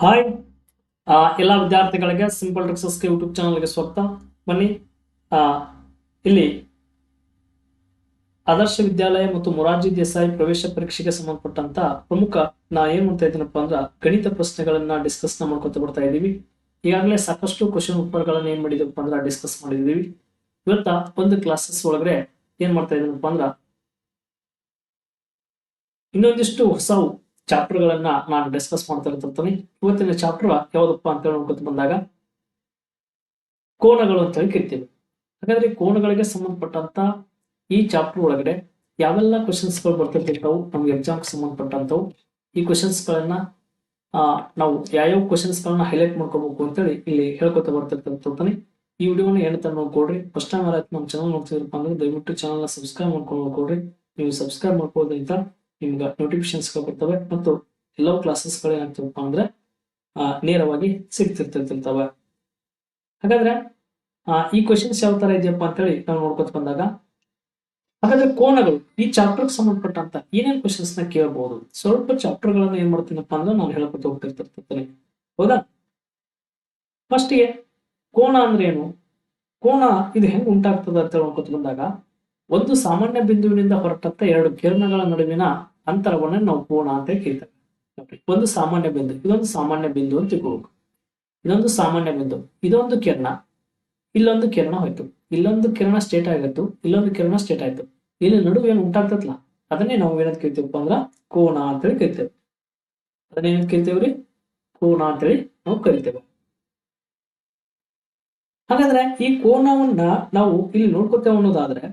Hi. ಎಲ್ಲ ವಿದ್ಯಾರ್ಥಿಗಳಿಗೆ simple ಟ್ರಿಕ್ಸಸ್ಗೆ YouTube ಚಾನಲ್ಗೆ ಸ್ವಾಗತ. ಬನ್ನಿ. ಇಲ್ಲಿ ಆದರ್ಶ ವಿದ್ಯಾಲಯ ಮತ್ತು ಮೊರಾರ್ಜಿ ದೇಸಾಯಿ ಪ್ರವೇಶ ಪರೀಕ್ಷೆಗೆ ಸಂಬಂಧಪಟ್ಟಂತ ಪ್ರಮುಖ ನಾ ಏನ್ ಮಾಡ್ತಾ ಇದ್ದೀನಪ್ಪ ಅಂದ್ರ ಗಣಿತ ಪ್ರಶ್ನೆಗಳನ್ನ ಡಿಸ್ಕಸ್ನ ಮಾಡ್ಕೊತ ಬರ್ತಾ ಇದೀವಿ ಈಗಾಗಲೇ ಸಾಕಷ್ಟು ಕ್ವಶನ್ ಉತ್ತರಗಳನ್ನ ಏನ್ ಮಾಡಿದೀವಪ್ಪ ಅಂದ್ರ ಡಿಸ್ಕಸ್ ಮಾಡಿದೀವಿ. ಇವತ್ತ ಒಂದು ಕ್ಲಾಸಸ್ ಒಳಗಡೆ ಏನ್ ಮಾಡ್ತಾ ಇದೀನಪ್ಪ ಅಂದ್ರ ಇನ್ನೊಂದಿಷ್ಟು ಹೊಸವು ಚಾಪ್ಟರ್ ಗಳನ್ನ ನಾನು ಡಿಸ್ಕಸ್ ಮಾಡ್ತಾ ಇರ್ತೀನಿ ಇವತ್ತಿನ ಚಾಪ್ಟರ್ ಯಾವ್ದಪ್ಪ ಅಂತ ಹೇಳಿ ನೋಡ್ಕೊತ ಬಂದಾಗ, ಕೋನಗಳು ಅಂತ ಹೇಳಿ ಕೇಳ್ತೀವಿ. ಹಾಗಾದ್ರೆ ಕೋನಗಳಿಗೆ ಸಂಬಂಧಪಟ್ಟಂತ ಈ ಚಾಪ್ಟರ್ ಒಳಗಡೆ ಯಾವೆಲ್ಲ ಕ್ವಶನ್ಸ್ಗಳು ಬರ್ತಿರ್ತಿರ್ತಾವು ನಮ್ಗೆ ಎಕ್ಸಾಮ್ ಸಂಬಂಧಪಟ್ಟಂತವು, ಈ ಕ್ವಶನ್ಸ್ ಗಳನ್ನ ನಾವು ಯಾವ್ಯಾವ ಕ್ವಶನ್ಸ್ ಗಳನ್ನ ಹೈಲೈಟ್ ಮಾಡ್ಕೋಬೇಕು ಅಂತೇಳಿ ಇಲ್ಲಿ ಹೇಳ್ಕೊತ ಬರ್ತಿರ್ತಿರ್ತೀನಿ ಈ ವಿಡಿಯೋನ ಏನಂತ ನೋಡ್ಕೊಡ್ರಿ ಫಸ್ಟ್ ಟೈಮ್ ಯಾರು ನಮ್ಮ ಚಾನಲ್ ನೋಡ್ತಿದ್ರಪ್ಪ ಅಂದ್ರೆ ದಯವಿಟ್ಟು ಚಾನಲ್ನ ಸಬ್ಸ್ಕ್ರೈಬ್ ಮಾಡ್ಕೊಂಡು ನೋಡ್ಕೊಡ್ರಿ ನೀವು ಸಬ್ಸ್ಕ್ರೈಬ್ ಮಾಡ್ಕೋದ್ರಿಂದ ನಿಮ್ಗೆ ನೋಟಿಫಿಕೇಶನ್ಸ್ ಬರ್ತವೆ ಮತ್ತು ಎಲ್ಲೋ ಕ್ಲಾಸಸ್ಗಳು ಏನಾಗ್ತವಪ್ಪ ಅಂದ್ರೆ ನೇರವಾಗಿ ಸಿಗ್ತಿರ್ತಿರ್ತಿರ್ತವೆ ಹಾಗಾದ್ರೆ ಈ ಕ್ವಶನ್ಸ್ ಯಾವ ತರ ಇದೆಯಪ್ಪ ಅಂತೇಳಿ ನಾವು ನೋಡ್ಕೊತ ಬಂದಾಗ, ಹಾಗಾದ್ರೆ ಕೋಣಗಳು ಈ ಚಾಪ್ಟರ್ ಸಂಬಂಧಪಟ್ಟಂತ ಏನೇನು ಕ್ವಶನ್ಸ್ನ ಕೇಳಬಹುದು ಸ್ವಲ್ಪ ಚಾಪ್ಟರ್ ಗಳನ್ನ ಏನ್ ಮಾಡ್ತೀನಪ್ಪ ಅಂದ್ರೆ ನಾನು ಹೇಳ್ಕೊತ ಹೋಗ್ತಿರ್ತಿರ್ತೇನೆ ಹೌದಾ? ಫಸ್ಟ್ಗೆ, ಕೋನ ಅಂದ್ರೆ ಏನು? ಕೋಣ ಇದು ಹೆಂಗ್ ಉಂಟಾಗ್ತದೆ ಅಂತ ನೋಡ್ಕೊತ ಬಂದಾಗ, ಒಂದು ಸಾಮಾನ್ಯ ಬಿಂದುವಿನಿಂದ ಹೊರಟಂತ ಎರಡು ಕಿರಣಗಳ ನಡುವಿನ ಅಂತರವನ್ನ ನಾವು ಕೋಣ ಅಂತ ಕೇಳ್ತೇವೆ ಒಂದು ಸಾಮಾನ್ಯ ಬಿಂದು, ಇದೊಂದು ಸಾಮಾನ್ಯ ಬಿಂದು ಅಂತ ತಿಳ್ಕೊಬೇಕು. ಇದೊಂದು ಸಾಮಾನ್ಯ ಬಿಂದು, ಇದೊಂದು ಕಿರಣ, ಇಲ್ಲೊಂದು ಕಿರಣ ಹೋಯ್ತು. ಇಲ್ಲೊಂದು ಕಿರಣ ಸ್ಟೇಟ್ ಆಗಿತ್ತು, ಇಲ್ಲೊಂದು ಕಿರಣ ಸ್ಟೇಟ್ ಆಯ್ತು. ಇಲ್ಲಿ ನಡುವೆ ಏನು ಉಂಟಾಗ್ತತ್ಲ ಅದನ್ನೇ ನಾವು ಏನಂತ ಕೇಳ್ತೇವಪ್ಪ ಅಂದ್ರ ಕೋನ ಅಂತೇಳಿ ಕರಿತೇವೆ. ಅದನ್ನೇನಂತ ಕೇಳ್ತೇವ್ರಿ ಕೋನ ಅಂತೇಳಿ ನಾವು ಕರಿತೇವೆ. ಹಾಗಾದ್ರೆ ಈ ಕೋಣವನ್ನ ನಾವು ಇಲ್ಲಿ ನೋಡ್ಕೋತೇವೆ ಅನ್ನೋದಾದ್ರೆ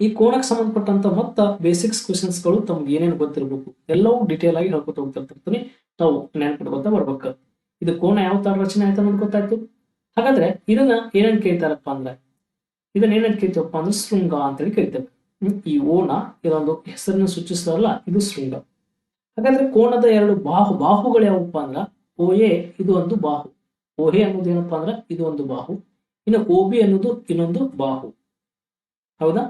ಈ ಕೋಣಕ್ಕೆ ಸಂಬಂಧಪಟ್ಟಂತ ಮತ್ತ ಬೇಸಿಕ್ಸ್ ಕ್ವಶನ್ಸ್ಗಳು ತಮ್ಗೆ ಏನೇನು ಗೊತ್ತಿರಬೇಕು ಎಲ್ಲವೂ ಡಿಟೇಲ್ ಆಗಿ ಹೇಳ್ಕೊತ ಹೋಗ್ತಿರ್ತೀನಿ ನಾವು ನೆನ್ಪಿಟ್ಕೊತ ಬರ್ಬೇಕು. ಇದು ಕೋಣ ಯಾವ ತರ ರಚನೆ ಆಯ್ತು ಅನ್ನೋದು ಗೊತ್ತಾಯ್ತು. ಹಾಗಾದ್ರೆ ಇದನ್ನ ಏನೇನ್ ಕೇಳ್ತಾರಪ್ಪ ಅಂದ್ರೆ ಇದನ್ನ ಏನೇನ್ ಕೇಳ್ತೀವಪ್ಪ ಅಂದ್ರೆ ಶೃಂಗ ಅಂತೇಳಿ ಹೇಳಿ ಹ್ಮ್, ಈ ಓಣ ಇದೊಂದು ಹೆಸರನ್ನ ಸೂಚಿಸ್ತಾರಲ್ಲ ಇದು ಶೃಂಗ. ಹಾಗಾದ್ರೆ ಕೋಣದ ಎರಡು ಬಾಹು ಬಾಹುಗಳು ಯಾವಪ್ಪ ಅಂದ್ರ ಓ ಎ ಇದು ಒಂದು ಬಾಹು. ಓ ಎ ಅನ್ನೋದು ಏನಪ್ಪಾ ಅಂದ್ರೆ ಇದು ಒಂದು ಬಾಹು. ಇನ್ನು ಓ ಬಿ ಅನ್ನೋದು ಇನ್ನೊಂದು ಬಾಹು. ಹೌದಾ?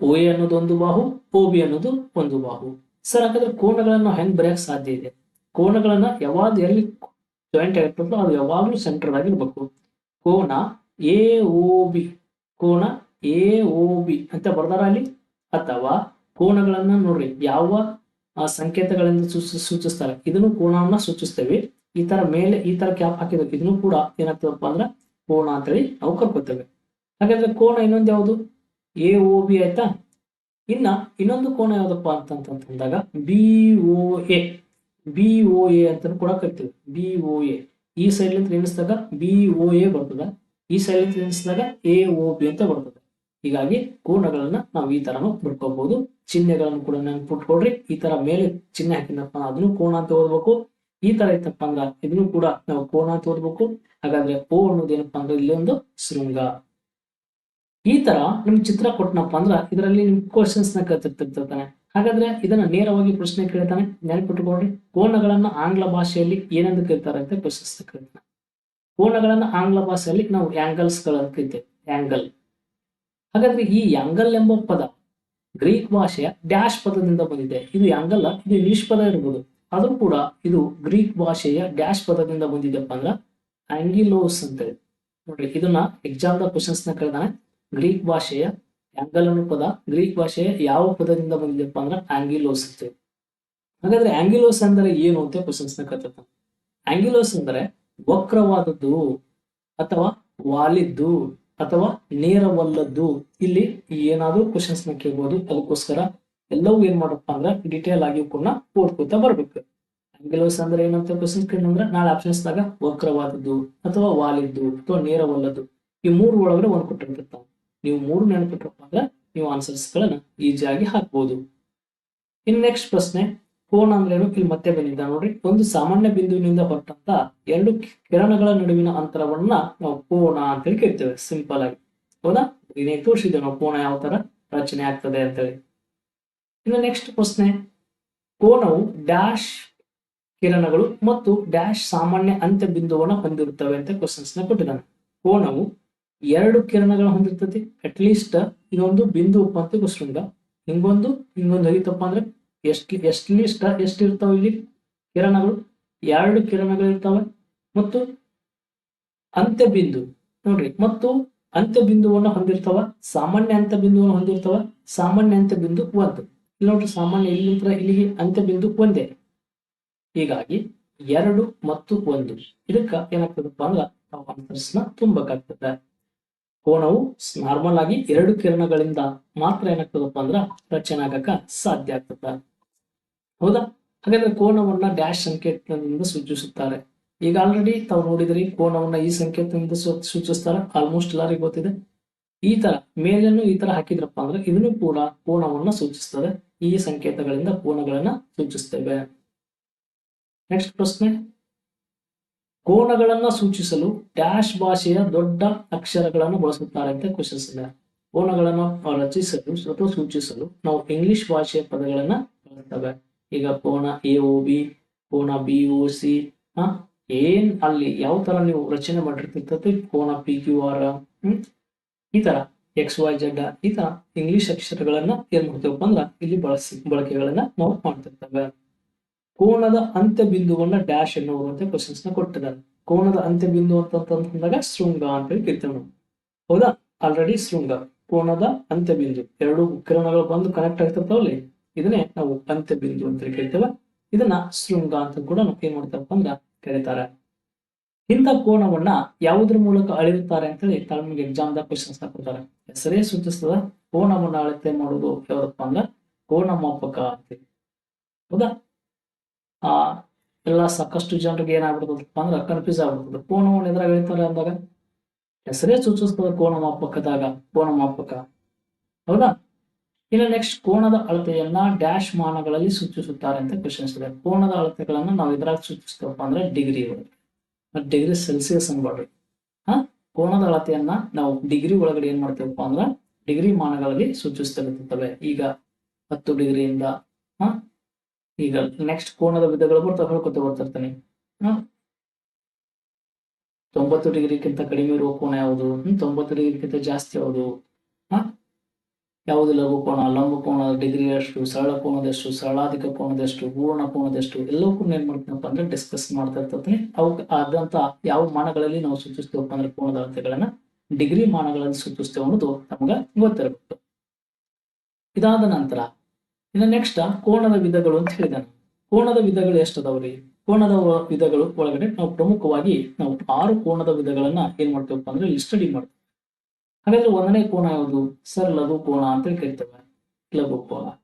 ಓ ಎ ಅನ್ನೋದು ಒಂದು ಬಾಹು, ಓ ಬಿ ಅನ್ನೋದು ಒಂದು ಬಾಹು. ಸರ್, ಹಾಗಾದ್ರೆ ಕೋಣಗಳನ್ನು ಹೆಂಗ್ ಬರೆಯಕ್ ಸಾಧ್ಯ ಇದೆ? ಕೋಣಗಳನ್ನ ಯಾವಾಗ ಎಲ್ಲಿ ಜಾಯಿಂಟ್ ಆಗಿರ್ತದೋ ಅದು ಯಾವಾಗ್ಲೂ ಸೆಂಟರ್ ಆಗಿರ್ಬೇಕು. ಕೋಣ ಎ ಓ ಬಿ ಕೋಣ ಎ ಓ ಬಿ ಅಂತ ಬರ್ದಾರ ಅಲ್ಲಿ? ಅಥವಾ ಕೋಣಗಳನ್ನ ನೋಡ್ರಿ, ಯಾವ ಸಂಕೇತಗಳಿಂದ ಸೂಚಿ, ಸೂಚಿಸ್ತಾರೆ. ಇದನ್ನು ಕೋಣವನ್ನ ಸೂಚಿಸ್ತೇವೆ. ಈ ತರ ಮೇಲೆ ಈ ತರ ಕ್ಯಾಪ್ ಹಾಕಿದ್ರೆ ಇದನ್ನು ಕೂಡ ಏನಾಗ್ತದಪ್ಪ ಅಂದ್ರೆ ಕೋಣ ಅಂತೇಳಿ ನಾವು ಕರ್ಕೋತೇವೆ. ಹಾಗಾದ್ರೆ ಕೋಣ ಇನ್ನೊಂದು ಯಾವುದು? ಎ ಓ ಬಿ ಆಯ್ತಾ? ಇನ್ನ ಇನ್ನೊಂದು ಕೋನ ಯಾವುದಪ್ಪ ಅಂತಂತಂದಾಗ B O A B O A ಅಂತ ಕೂಡ ಕರಿತೀವಿ. ಬಿ ಓ ಎ ಈ ಸೈಡ್ ಅಂತ ಎಣಿಸಿದಾಗ ಬಿ ಓ ಎ ಬರ್ತದ. ಈ ಸೈಡ್ ಅಂತ ಎಣಿಸಿದಾಗ ಎ ಓ ಬಿ ಅಂತ ಬರ್ತದೆ. ಹೀಗಾಗಿ ಕೋಣಗಳನ್ನ ನಾವು ಈ ತರನು ಬರ್ಕೋಬಹುದು ಚಿಹ್ನೆಗಳನ್ನು ಕೂಡ ನೆನ್ಪಿಟ್ಕೊಡ್ರಿ ಈ ತರ ಮೇಲೆ ಚಿಹ್ನೆ ಹಾಕಿದಪ್ಪ ಅದನ್ನು ಕೋಣ ಅಂತ ಓದ್ಬೇಕು. ಈ ತರ ಇತ್ತಪ್ಪ ಅಂದ್ರ ಇದನ್ನು ಕೂಡ ನಾವು ಕೋಣ ಅಂತ ಓದ್ಬೇಕು. ಹಾಗಾದ್ರೆ ಓ ಅನ್ನೋದು ಏನಪ್ಪಾ ಅಂದ್ರೆ ಇಲ್ಲಿ ಒಂದು ಶೃಂಗ. ಈ ತರ ನಿಮ್ ಚಿತ್ರ ಕೊಟ್ಟನಪ್ಪ ಅಂದ್ರ ಇದರಲ್ಲಿ ನಿಮ್ ಕ್ವಶನ್ಸ್ನ ಕೇಳ್ತಿರ್ತಿರ್ತಾನೆ ಹಾಗಾದ್ರೆ ಇದನ್ನ ನೇರವಾಗಿ ಪ್ರಶ್ನೆ ಕೇಳ್ತಾನೆ ನೆನಪಿಟ್ಟುಕೊಳ್ಳಿ ಕೋನಗಳನ್ನ ಆಂಗ್ಲ ಭಾಷೆಯಲ್ಲಿ ಏನೆಂದು ಕರೀತಾರೆ ಅಂತ ಕ್ವಶನ್ಸ್ ಕೇಳ್ತಾನೆ ಕೋನಗಳನ್ನ ಆಂಗ್ಲ ಭಾಷೆಯಲ್ಲಿ ನಾವು ಆಂಗಲ್ಸ್ ಕರಿತೇವೆ. ಆಂಗಲ್ ಹಾಗಾದ್ರೆ ಈ ಆಂಗಲ್ ಎಂಬ ಪದ ಗ್ರೀಕ್ ಭಾಷೆಯ ಡ್ಯಾಶ್ ಪದದಿಂದ ಬಂದಿದೆ. ಇದು ಆಂಗಲ್ ಇದು ಇಂಗ್ಲಿಷ್ ಪದ ಇರ್ಬೋದು. ಆದ್ರೂ ಕೂಡ ಇದು ಗ್ರೀಕ್ ಭಾಷೆಯ ಡ್ಯಾಶ್ ಪದದಿಂದ ಬಂದಿದೆಪ್ಪ ಅಂದ್ರ ಆಂಗಿಲೋಸ್ ಅಂತ ನೋಡ್ರಿ, ಇದನ್ನ ಎಕ್ಸಾಮ್ ದ ಕ್ವಶನ್ಸ್ನ ಕೇಳಿದಾನೆ ಗ್ರೀಕ್ ಭಾಷೆಯ ಆಂಗಲ್ ಅನ್ನೋ ಪದ ಗ್ರೀಕ್ ಭಾಷೆಯ ಯಾವ ಪದದಿಂದ ಬಂದಿದೆಪ್ಪ ಅಂದ್ರೆ ಆಂಗಿಲೋಸ್ ಅಂತೇವೆ ಹಾಗಾದ್ರೆ ಆಂಗಿಲೋಸ್ ಅಂದ್ರೆ ಏನು ಅಂತ ಕ್ವಶನ್ಸ್ನ ಕತ್ತ ಆಂಗಿಲೋಸ್ ಅಂದ್ರೆ ವಕ್ರವಾದದ್ದು ಅಥವಾ ವಾಲಿದ್ದು ಅಥವಾ ನೇರವಲ್ಲದ್ದು. ಇಲ್ಲಿ ಏನಾದ್ರೂ ಕ್ವಶನ್ಸ್ನ ಕೇಳ್ಬೋದು. ಅದಕ್ಕೋಸ್ಕರ ಎಲ್ಲವೂ ಏನ್ ಮಾಡಪ್ಪ ಅಂದ್ರೆ ಡಿಟೇಲ್ ಆಗಿ ಕೂಡ ಓದ್ಕೋತಾ ಬರ್ಬೇಕು. ಆಂಗಿಲೋಸ್ ಅಂದ್ರೆ ಏನಂತ ಕ್ವಶನ್ಸ್ ಕೇಳಿದ್ರೆ ನಾಳೆ ಆಪ್ಷನ್ಸ್ ದಾಗ ವಕ್ರವಾದದ್ದು ಅಥವಾ ವಾಲಿದ್ದು ಅಥವಾ ನೇರವಲ್ಲದ್ದು ಈ ಮೂರು ಒಳಗಡೆ ಒಂದ್ ಕೊಟ್ಟಿರ್ತಾವ ನೀವು ಮೂರು ನೆನಪಿಟ್ರಪ್ಪ ಅಂದ್ರೆ ನೀವು ಆನ್ಸರ್ಸ್ ಗಳನ್ನ ಈಸಿಯಾಗಿ ಹಾಕ್ಬೋದು. ಇನ್ ನೆಕ್ಸ್ಟ್ ಪ್ರಶ್ನೆ ಕೋನ ಅಂದ್ರೇನು ಇಲ್ಲಿ ಮತ್ತೆ ಬಂದಿದ್ದ ನೋಡ್ರಿ. ಒಂದು ಸಾಮಾನ್ಯ ಬಿಂದುವಿನಿಂದ ಹೊರಟಂತ ಎರಡು ಕಿರಣಗಳ ನಡುವಿನ ಅಂತರವನ್ನ ನಾವು ಕೋನ ಅಂತೇಳಿ ಕೇಳ್ತೇವೆ ಸಿಂಪಲ್ ಆಗಿ. ಹೌದಾ? ಇದೇ ತೋರಿಸಿದ್ದೇವೆ ನಾವು ಕೋನ ಯಾವ ತರ? ರಚನೆ ಆಗ್ತದೆ ಅಂತೇಳಿ ಇನ್ನು ನೆಕ್ಸ್ಟ್ ಪ್ರಶ್ನೆ, ಕೋನವು ಡ್ಯಾಶ್ ಕಿರಣಗಳು ಮತ್ತು ಡ್ಯಾಶ್ ಸಾಮಾನ್ಯ ಅಂತ್ಯ ಬಿಂದುವನ್ನ ಹೊಂದಿರುತ್ತವೆ ಅಂತ ಕ್ವಶನ್ಸ್ನ ಕೊಟ್ಟಿದ್ದಾನೆ. ಕೋನವು ಎರಡು ಕಿರಣಗಳು ಹೊಂದಿರ್ತತಿ ಅಟ್ ಲೀಸ್ಟ್ ಇದೊಂದು ಬಿಂದು ಅಂತ ಶೃಂಗ ಹಿಂಗೊಂದು ಹಿಂಗೊಂದು ಹೋಗಿತ್ತಪ್ಪ ಅಂದ್ರೆ ಎಷ್ಟ್ ಎಷ್ಟ್ ಲೀಸ್ಟ್ ಎಷ್ಟ್ ಇರ್ತಾವ ಇಲ್ಲಿ ಕಿರಣಗಳು? ಎರಡು ಕಿರಣಗಳು ಇರ್ತಾವೆ ಮತ್ತು ಅಂತ್ಯ ಬಿಂದು, ನೋಡ್ರಿ, ಮತ್ತು ಅಂತ್ಯ ಬಿಂದುವನ್ನು ಹೊಂದಿರ್ತಾವ. ಸಾಮಾನ್ಯ ಅಂತ್ಯ ಬಿಂದುವನ್ನು ಹೊಂದಿರ್ತಾವ. ಸಾಮಾನ್ಯ ಅಂತ್ಯ ಬಿಂದು ಒಂದು. ಇಲ್ಲಿ ನೋಡ್ರಿ, ಸಾಮಾನ್ಯ ಇಲ್ಲಿಂದ ಇಲ್ಲಿಗೆ ಅಂತ್ಯ ಬಿಂದು ಒಂದೇ. ಹೀಗಾಗಿ ಎರಡು ಮತ್ತು ಒಂದು. ಇದಕ್ಕ ಏನಾಗ್ತದಪ್ಪ ಅಂದ್ರ ನಾವು ತುಂಬಬೇಕಾಗ್ತದೆ. ಕೋನವು ನಾರ್ಮಲ್ ಆಗಿ ಎರಡು ಕಿರಣಗಳಿಂದ ಮಾತ್ರ ಏನಾಗ್ತದಪ್ಪ ಅಂದ್ರ ರಚನೆ ಆಗಕ ಸಾಧ್ಯ ಆಗ್ತದ. ಹೌದಾ? ಹಾಗಾದ್ರೆ ಕೋಣವನ್ನ ಡ್ಯಾಶ್ ಸಂಕೇತದಿಂದ ಸೂಚಿಸುತ್ತಾರೆ. ಈಗ ಆಲ್ರೆಡಿ ತಾವು ನೋಡಿದ್ರಿ ಕೋಣವನ್ನ ಈ ಸಂಕೇತದಿಂದ ಸೂಚಿಸ್ತಾರೆ. ಆಲ್ಮೋಸ್ಟ್ ಎಲ್ಲರಿಗೂ ಗೊತ್ತಿದೆ. ಈ ತರ ಮೇಲನ್ನು ಈ ತರ ಹಾಕಿದ್ರಪ್ಪ ಅಂದ್ರೆ ಇದನ್ನು ಕೂಡ ಕೋಣವನ್ನ ಸೂಚಿಸ್ತದೆ. ಈ ಸಂಕೇತಗಳಿಂದ ಕೋಣಗಳನ್ನ ಸೂಚಿಸ್ತೇವೆ. ನೆಕ್ಸ್ಟ್ ಪ್ರಶ್ನೆ. ಕೋನಗಳನ್ನ ಸೂಚಿಸಲು ಡ್ಯಾಶ್ ಭಾಷೆಯ ದೊಡ್ಡ ಅಕ್ಷರಗಳನ್ನು ಬಳಸುತ್ತಾರೆ ಅಂತ ಕ್ವಶನ್ಸ್ ಇದೆ. ಕೋನಗಳನ್ನು ರಚಿಸಲು ಅಥವಾ ಸೂಚಿಸಲು ನಾವು ಇಂಗ್ಲಿಷ್ ಭಾಷೆಯ ಪದಗಳನ್ನ ಬಳಸ್ತೇವೆ. ಈಗ ಕೋನ ಎ ಒ ಬಿ ಕೋನ ಬಿ ಒ ಸಿ ಏನ್ ಅಲ್ಲಿ ಯಾವ ತರ ನೀವು ರಚನೆ ಮಾಡಿರ್ತಿರ್ತದೆ ಕೋನ ಪಿ ಕ್ಯೂ ಆರ್ ಹ್ಮ್? ಈ ತರ ಎಕ್ಸ್ ವೈ ಜೆಡ್ ಈ ತರ ಇಂಗ್ಲಿಷ್ ಅಕ್ಷರಗಳನ್ನ ಏನ್ ಮಾಡ್ತೇವಪ್ಪ ಅಂದ್ರ ಇಲ್ಲಿ ಬಳಸಿ, ಬಳಕೆಗಳನ್ನ ನಾವು ಮಾಡ್ತಿರ್ತೇವೆ. ಕೋನದ ಅಂತ್ಯ ಬಿಂದುವನ್ನ ಡ್ಯಾಶ್ ಎನ್ನುವಂತೆ ಕ್ವಶನ್ಸ್ನ ಕೊಟ್ಟಿದ್ದಾರೆ. ಕೋಣದ ಅಂತ್ಯ ಬಿಂದು ಅಂತಂದಾಗ ಶೃಂಗ ಅಂತ ಹೇಳಿ ಕರಿತೇವೆ ನಾವು. ಹೌದಾ? ಆಲ್ರೆಡಿ ಶೃಂಗ. ಕೋಣದ ಅಂತ್ಯ ಬಿಂದು. ಎರಡು ಕಿರಣಗಳು ಬಂದು ಕನೆಕ್ಟ್ ಆಗ್ತಿರ್ತಾವಲ್ಲಿ? ಇದನ್ನೇ ನಾವು ಅಂತ್ಯ ಬಿಂದು ಅಂತ ಹೇಳಿ ಕರಿತೇವೆ. ಇದನ್ನ ಶೃಂಗ ಅಂತ ಕೂಡ ನಾವು ಏನ್ ಮಾಡ್ತಾರಪ್ಪ ಅಂದ್ರ ಕರೀತಾರೆ. ಇಂಥ ಕೋಣವನ್ನ ಯಾವುದ್ರ ಮೂಲಕ ಅಳಿರುತ್ತಾರೆ ಅಂತ ಹೇಳಿ ತಮಗೆ ಎಕ್ಸಾಮ್ ದಾಗ ಕ್ವಶನ್ಸ್ ಕೊಡ್ತಾರೆ ಹೆಸರೇ ಸೂಚಿಸ್ತದ? ಕೋಣವನ್ನ ಅಳತೆ ಮಾಡುವುದು ಯಾವ್ದಪ್ಪ ಅಂದ್ರ ಕೋಣ ಮಾಪಕ ಅಂತೇಳಿ ಹೌದಾ? ಆ, ಎಲ್ಲ ಸಾಕಷ್ಟು ಜನರಿಗೆ ಏನಾಗ್ಬಿಡ್ತದಪ್ಪ ಅಂದ್ರೆ ಕನ್ಫ್ಯೂಸ್ ಆಗ್ಬಿಡ್ತದೆ ಕೋಣ ಎದುರಾಗ ಹೇಳ್ತಾರೆ ಅಂದಾಗ? ಹೆಸರೇ ಸೂಚಿಸ್ತದೆ ಕೋನ ಮಾಪಕದಾಗ ಕೋನ ಮಾಪಕ. ಹೌದಾ? ಇನ್ನು ನೆಕ್ಸ್ಟ್ ಕೋಣದ ಅಳತೆಯನ್ನ ಡ್ಯಾಶ್ ಮಾನಗಳಲ್ಲಿ ಸೂಚಿಸುತ್ತಾರೆ ಅಂತ ಕ್ವಶನ್ಸ್ ಇದೆ ಕೋಣದ ಅಳತೆಗಳನ್ನ ನಾವು ಇದ್ರಾಗ ಸೂಚಿಸ್ತೇವಪ್ಪ ಅಂದ್ರೆ ಡಿಗ್ರಿ ಡಿಗ್ರಿ ಸೆಲ್ಸಿಯಸ್ ಅನ್ಬಾರ್ದು. ಹಾ? ಕೋಣದ ಅಳತೆಯನ್ನ ನಾವು ಡಿಗ್ರಿ ಒಳಗಡೆ ಏನ್ ಮಾಡ್ತೇವಪ್ಪ ಅಂದ್ರೆ ಡಿಗ್ರಿ ಮಾನಗಳಲ್ಲಿ ಸೂಚಿಸ್ತಿರುತ್ತವೆ. ಈಗ ಹತ್ತು ಡಿಗ್ರಿಯಿಂದ ಹಾ? ಈಗ ನೆಕ್ಸ್ಟ್ ಕೋನದ ವಿಧಗಳು ಬರ್ತಾ ಹೇಳ್ಕೊತ ಬರ್ತಿರ್ತಾನೆ. ತೊಂಬತ್ತು ಡಿಗ್ರಿಗಿಂತ ಕಡಿಮೆ ಇರುವ ಕೋಣ ಯಾವುದು? ತೊಂಬತ್ತು ಡಿಗ್ರಿಗಿಂತ ಜಾಸ್ತಿ ಯಾವುದು? ಹ ಯಾವುದು ಲಘು ಕೋಣ ಲಂಬ ಕೋಣ ಡಿಗ್ರಿ ಎಷ್ಟು ಸರಳ ಕೋಣದಷ್ಟು ಸರಳಾಧಿಕ ಕೋಣದಷ್ಟು ಪೂರ್ಣ ಕೋಣದಷ್ಟು ಎಲ್ಲವೂ ಕೂಡ ಏನ್ ಮಾಡ್ತೀನಪ್ಪ ಅಂದ್ರೆ ಡಿಸ್ಕಸ್ ಮಾಡ್ತಾ ಇರ್ತೀನಿ. ಅವು ಆದಂತ ಯಾವ ಮಾನಗಳಲ್ಲಿ ನಾವು ಸೂಚಿಸ್ತೇವಪ್ಪ ಅಂದ್ರೆ ಕೋಣದ ಅಳತೆಗಳನ್ನ? ಡಿಗ್ರಿ ಮಾನಗಳಲ್ಲಿ ಸೂಚಿಸ್ತೇವೆ ಅನ್ನೋದು ನಮ್ಗೆ ಗೊತ್ತಿರಬೇಕು. ಇದಾದ ನಂತರ ಇನ್ನು ನೆಕ್ಸ್ಟ್ ಕೋಣದ ವಿಧಗಳು ಅಂತ ಹೇಳಿದಾನೆ ಕೋಣದ ವಿಧಗಳು ಎಷ್ಟು ಕೋಣದ ವಿಧಗಳು ಒಳಗಡೆ ನಾವು ಪ್ರಮುಖವಾಗಿ ನಾವು ಆರು ಕೋಣದ ವಿಧಗಳನ್ನ ಏನ್ ಮಾಡ್ತೇವಪ್ಪ ಅಂದ್ರೆ ಇಲ್ಲಿ ಸ್ಟಡಿ ಮಾಡ್ತೇವೆ. ಹಾಗಾದ್ರೆ ಒಂದನೇ ಕೋಣ ಯಾವುದು? ಸರ್ ಲಘು ಕೋಣ ಅಂತ ಹೇಳಿ ಕರಿತೇವೆ. ಲಘು ಕೋಣ.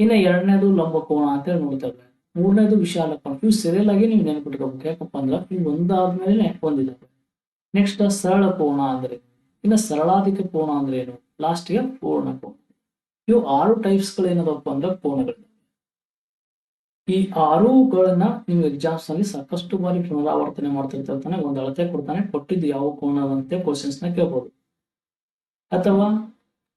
ಇನ್ನು ಎರಡನೇದು ಲಂಬ ಕೋಣ ಅಂತ ಹೇಳಿ ನೋಡ್ತೇವೆ. ಮೂರನೇದು ವಿಶಾಲ ಕೋಣ. ಇವು ಸೀರಿಯಲ್ ಆಗಿ ನೀವು ನೆನಪಿಟ್ಕೋಬೇಕು ಯಾಕಪ್ಪ ಅಂದ್ರೆ ಇವು ಒಂದಾದ್ಮೇಲೆ ಒಂದಿದಾವೆ. ನೆಕ್ಸ್ಟ್ ಸರಳ ಕೋಣ ಅಂದ್ರೆ, ಇನ್ನು ಸರಳಾಧಿಕ ಕೋಣ ಅಂದ್ರೆ ಏನು? ಲಾಸ್ಟ್ಗೆ ಪೂರ್ಣ ಕೋಣ. ಇವು ಆರು ಟೈಪ್ಸ್ ಏನದಪ್ಪ ಅಂದ್ರೆ ಕೋಣಗಳು ಈ ಆರುಗಳನ್ನ ನೀವು ಎಕ್ಸಾಮ್ಸ್ನಲ್ಲಿ ಸಾಕಷ್ಟು ಬಾರಿ ಪುನರಾವರ್ತನೆ ಮಾಡ್ತಿರ್ತಾನೆ ಒಂದು ಅಳತೆ ಕೊಡ್ತಾನೆ, ಕೊಟ್ಟಿದ್ದು ಯಾವ ಕೋಣದಂತೆ ಕ್ವಶನ್ಸ್ನ ಕೇಳ್ಬೋದು. ಅಥವಾ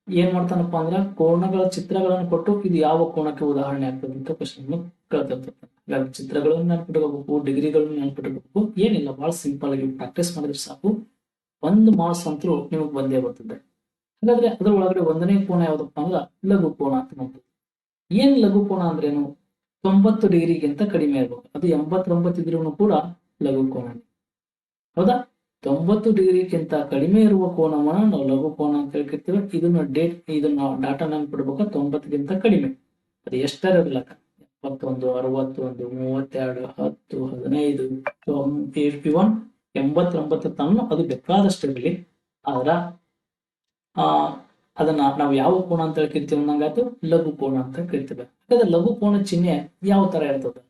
ಏನ್ ಮಾಡ್ತಾನಪ್ಪ ಅಂದ್ರೆ ಕೋಣಗಳ ಚಿತ್ರಗಳನ್ನು ಕೊಟ್ಟು ಇದು ಯಾವ ಕೋಣಕ್ಕೆ ಉದಾಹರಣೆ ಆಗ್ತದೆ ಅಂತ ಕ್ವಶನ್ ಕೇಳ್ತಿರ್ತಾನೆ ಚಿತ್ರಗಳನ್ನು ನೆನ್ಪಿಟ್ಕೋಬೇಕು, ಡಿಗ್ರಿಗಳನ್ನು ನೆನ್ಪಿಟ್ಕೋಬೇಕು, ಏನಿಲ್ಲ ಬಹಳ ಸಿಂಪಲ್ ಆಗಿ ಪ್ರಾಕ್ಟೀಸ್ ಮಾಡಿದ್ರೆ ಸಾಕು. ಒಂದು ಮಾರ್ಕ್ಸ್ ಅಂತೂ ನಿಮಗೆ ಬಂದೇ ಬರ್ತದೆ. ಹಾಗಾದ್ರೆ ಅದರ ಒಳಗಡೆ ಒಂದನೇ ಕೋಣ ಯಾವ್ದಪ್ಪ ಅಂದ್ರೆ ಲಘು ಕೋಣ ಅಂತ ನೋಡ್ತೀವಿ ಏನ್ ಲಘು ಕೋಣ ಅಂದ್ರೇನು ತೊಂಬತ್ತು ಡಿಗ್ರಿಗಿಂತ ಕಡಿಮೆ ಇರ್ಬೇಕು ಅದು ಎಂಬತ್ತೊಂಬತ್ತು ಇದ್ರೂ ಕೂಡ ಲಘು ಕೋಣ ಹೌದಾ? ತೊಂಬತ್ತು ಡಿಗ್ರಿಗಿಂತ ಕಡಿಮೆ ಇರುವ ಕೋಣವನ್ನ ನಾವು ಲಘು ಕೋಣ ಅಂತ ಹೇಳ್ಕಿರ್ತೀವಿ. ಇದನ್ನ ಡೇಟ್ ಇದನ್ನ ಡಾಟಾ ನೆನ್ಪಿಡ್ಬೇಕು ತೊಂಬತ್ತಕ್ಕಿಂತ ಕಡಿಮೆ. ಅದು ಎಷ್ಟರ ಇರ್ಲಕ್ಕ ಎಪ್ಪತ್ತೊಂದು ಅರವತ್ತೊಂದು, ಮೂವತ್ತೆರಡು, ಹತ್ತು, ಹದಿನೈದು ಇವನ್ ಎಂಬತ್ತೊಂಬತ್ತು ತನ್ನ ಅದು ಬೇಕಾದಷ್ಟು ಇರಲಿ ಆದ್ರ ಆ, ಅದನ್ನ ನಾವು ಯಾವ ಕೋಣ ಅಂತ ಹೇಳಿ ಕರಿತೀವಿ ಅನ್ನಂಗಾಯ್ತು ಲಘು ಕೋಣ ಅಂತ ಕರಿತೀವಿ. ಹಾಗಾದ್ರೆ ಲಘು ಕೋಣ ಚಿಹ್ನೆ ಯಾವ ತರ ಇರ್ತದೆ?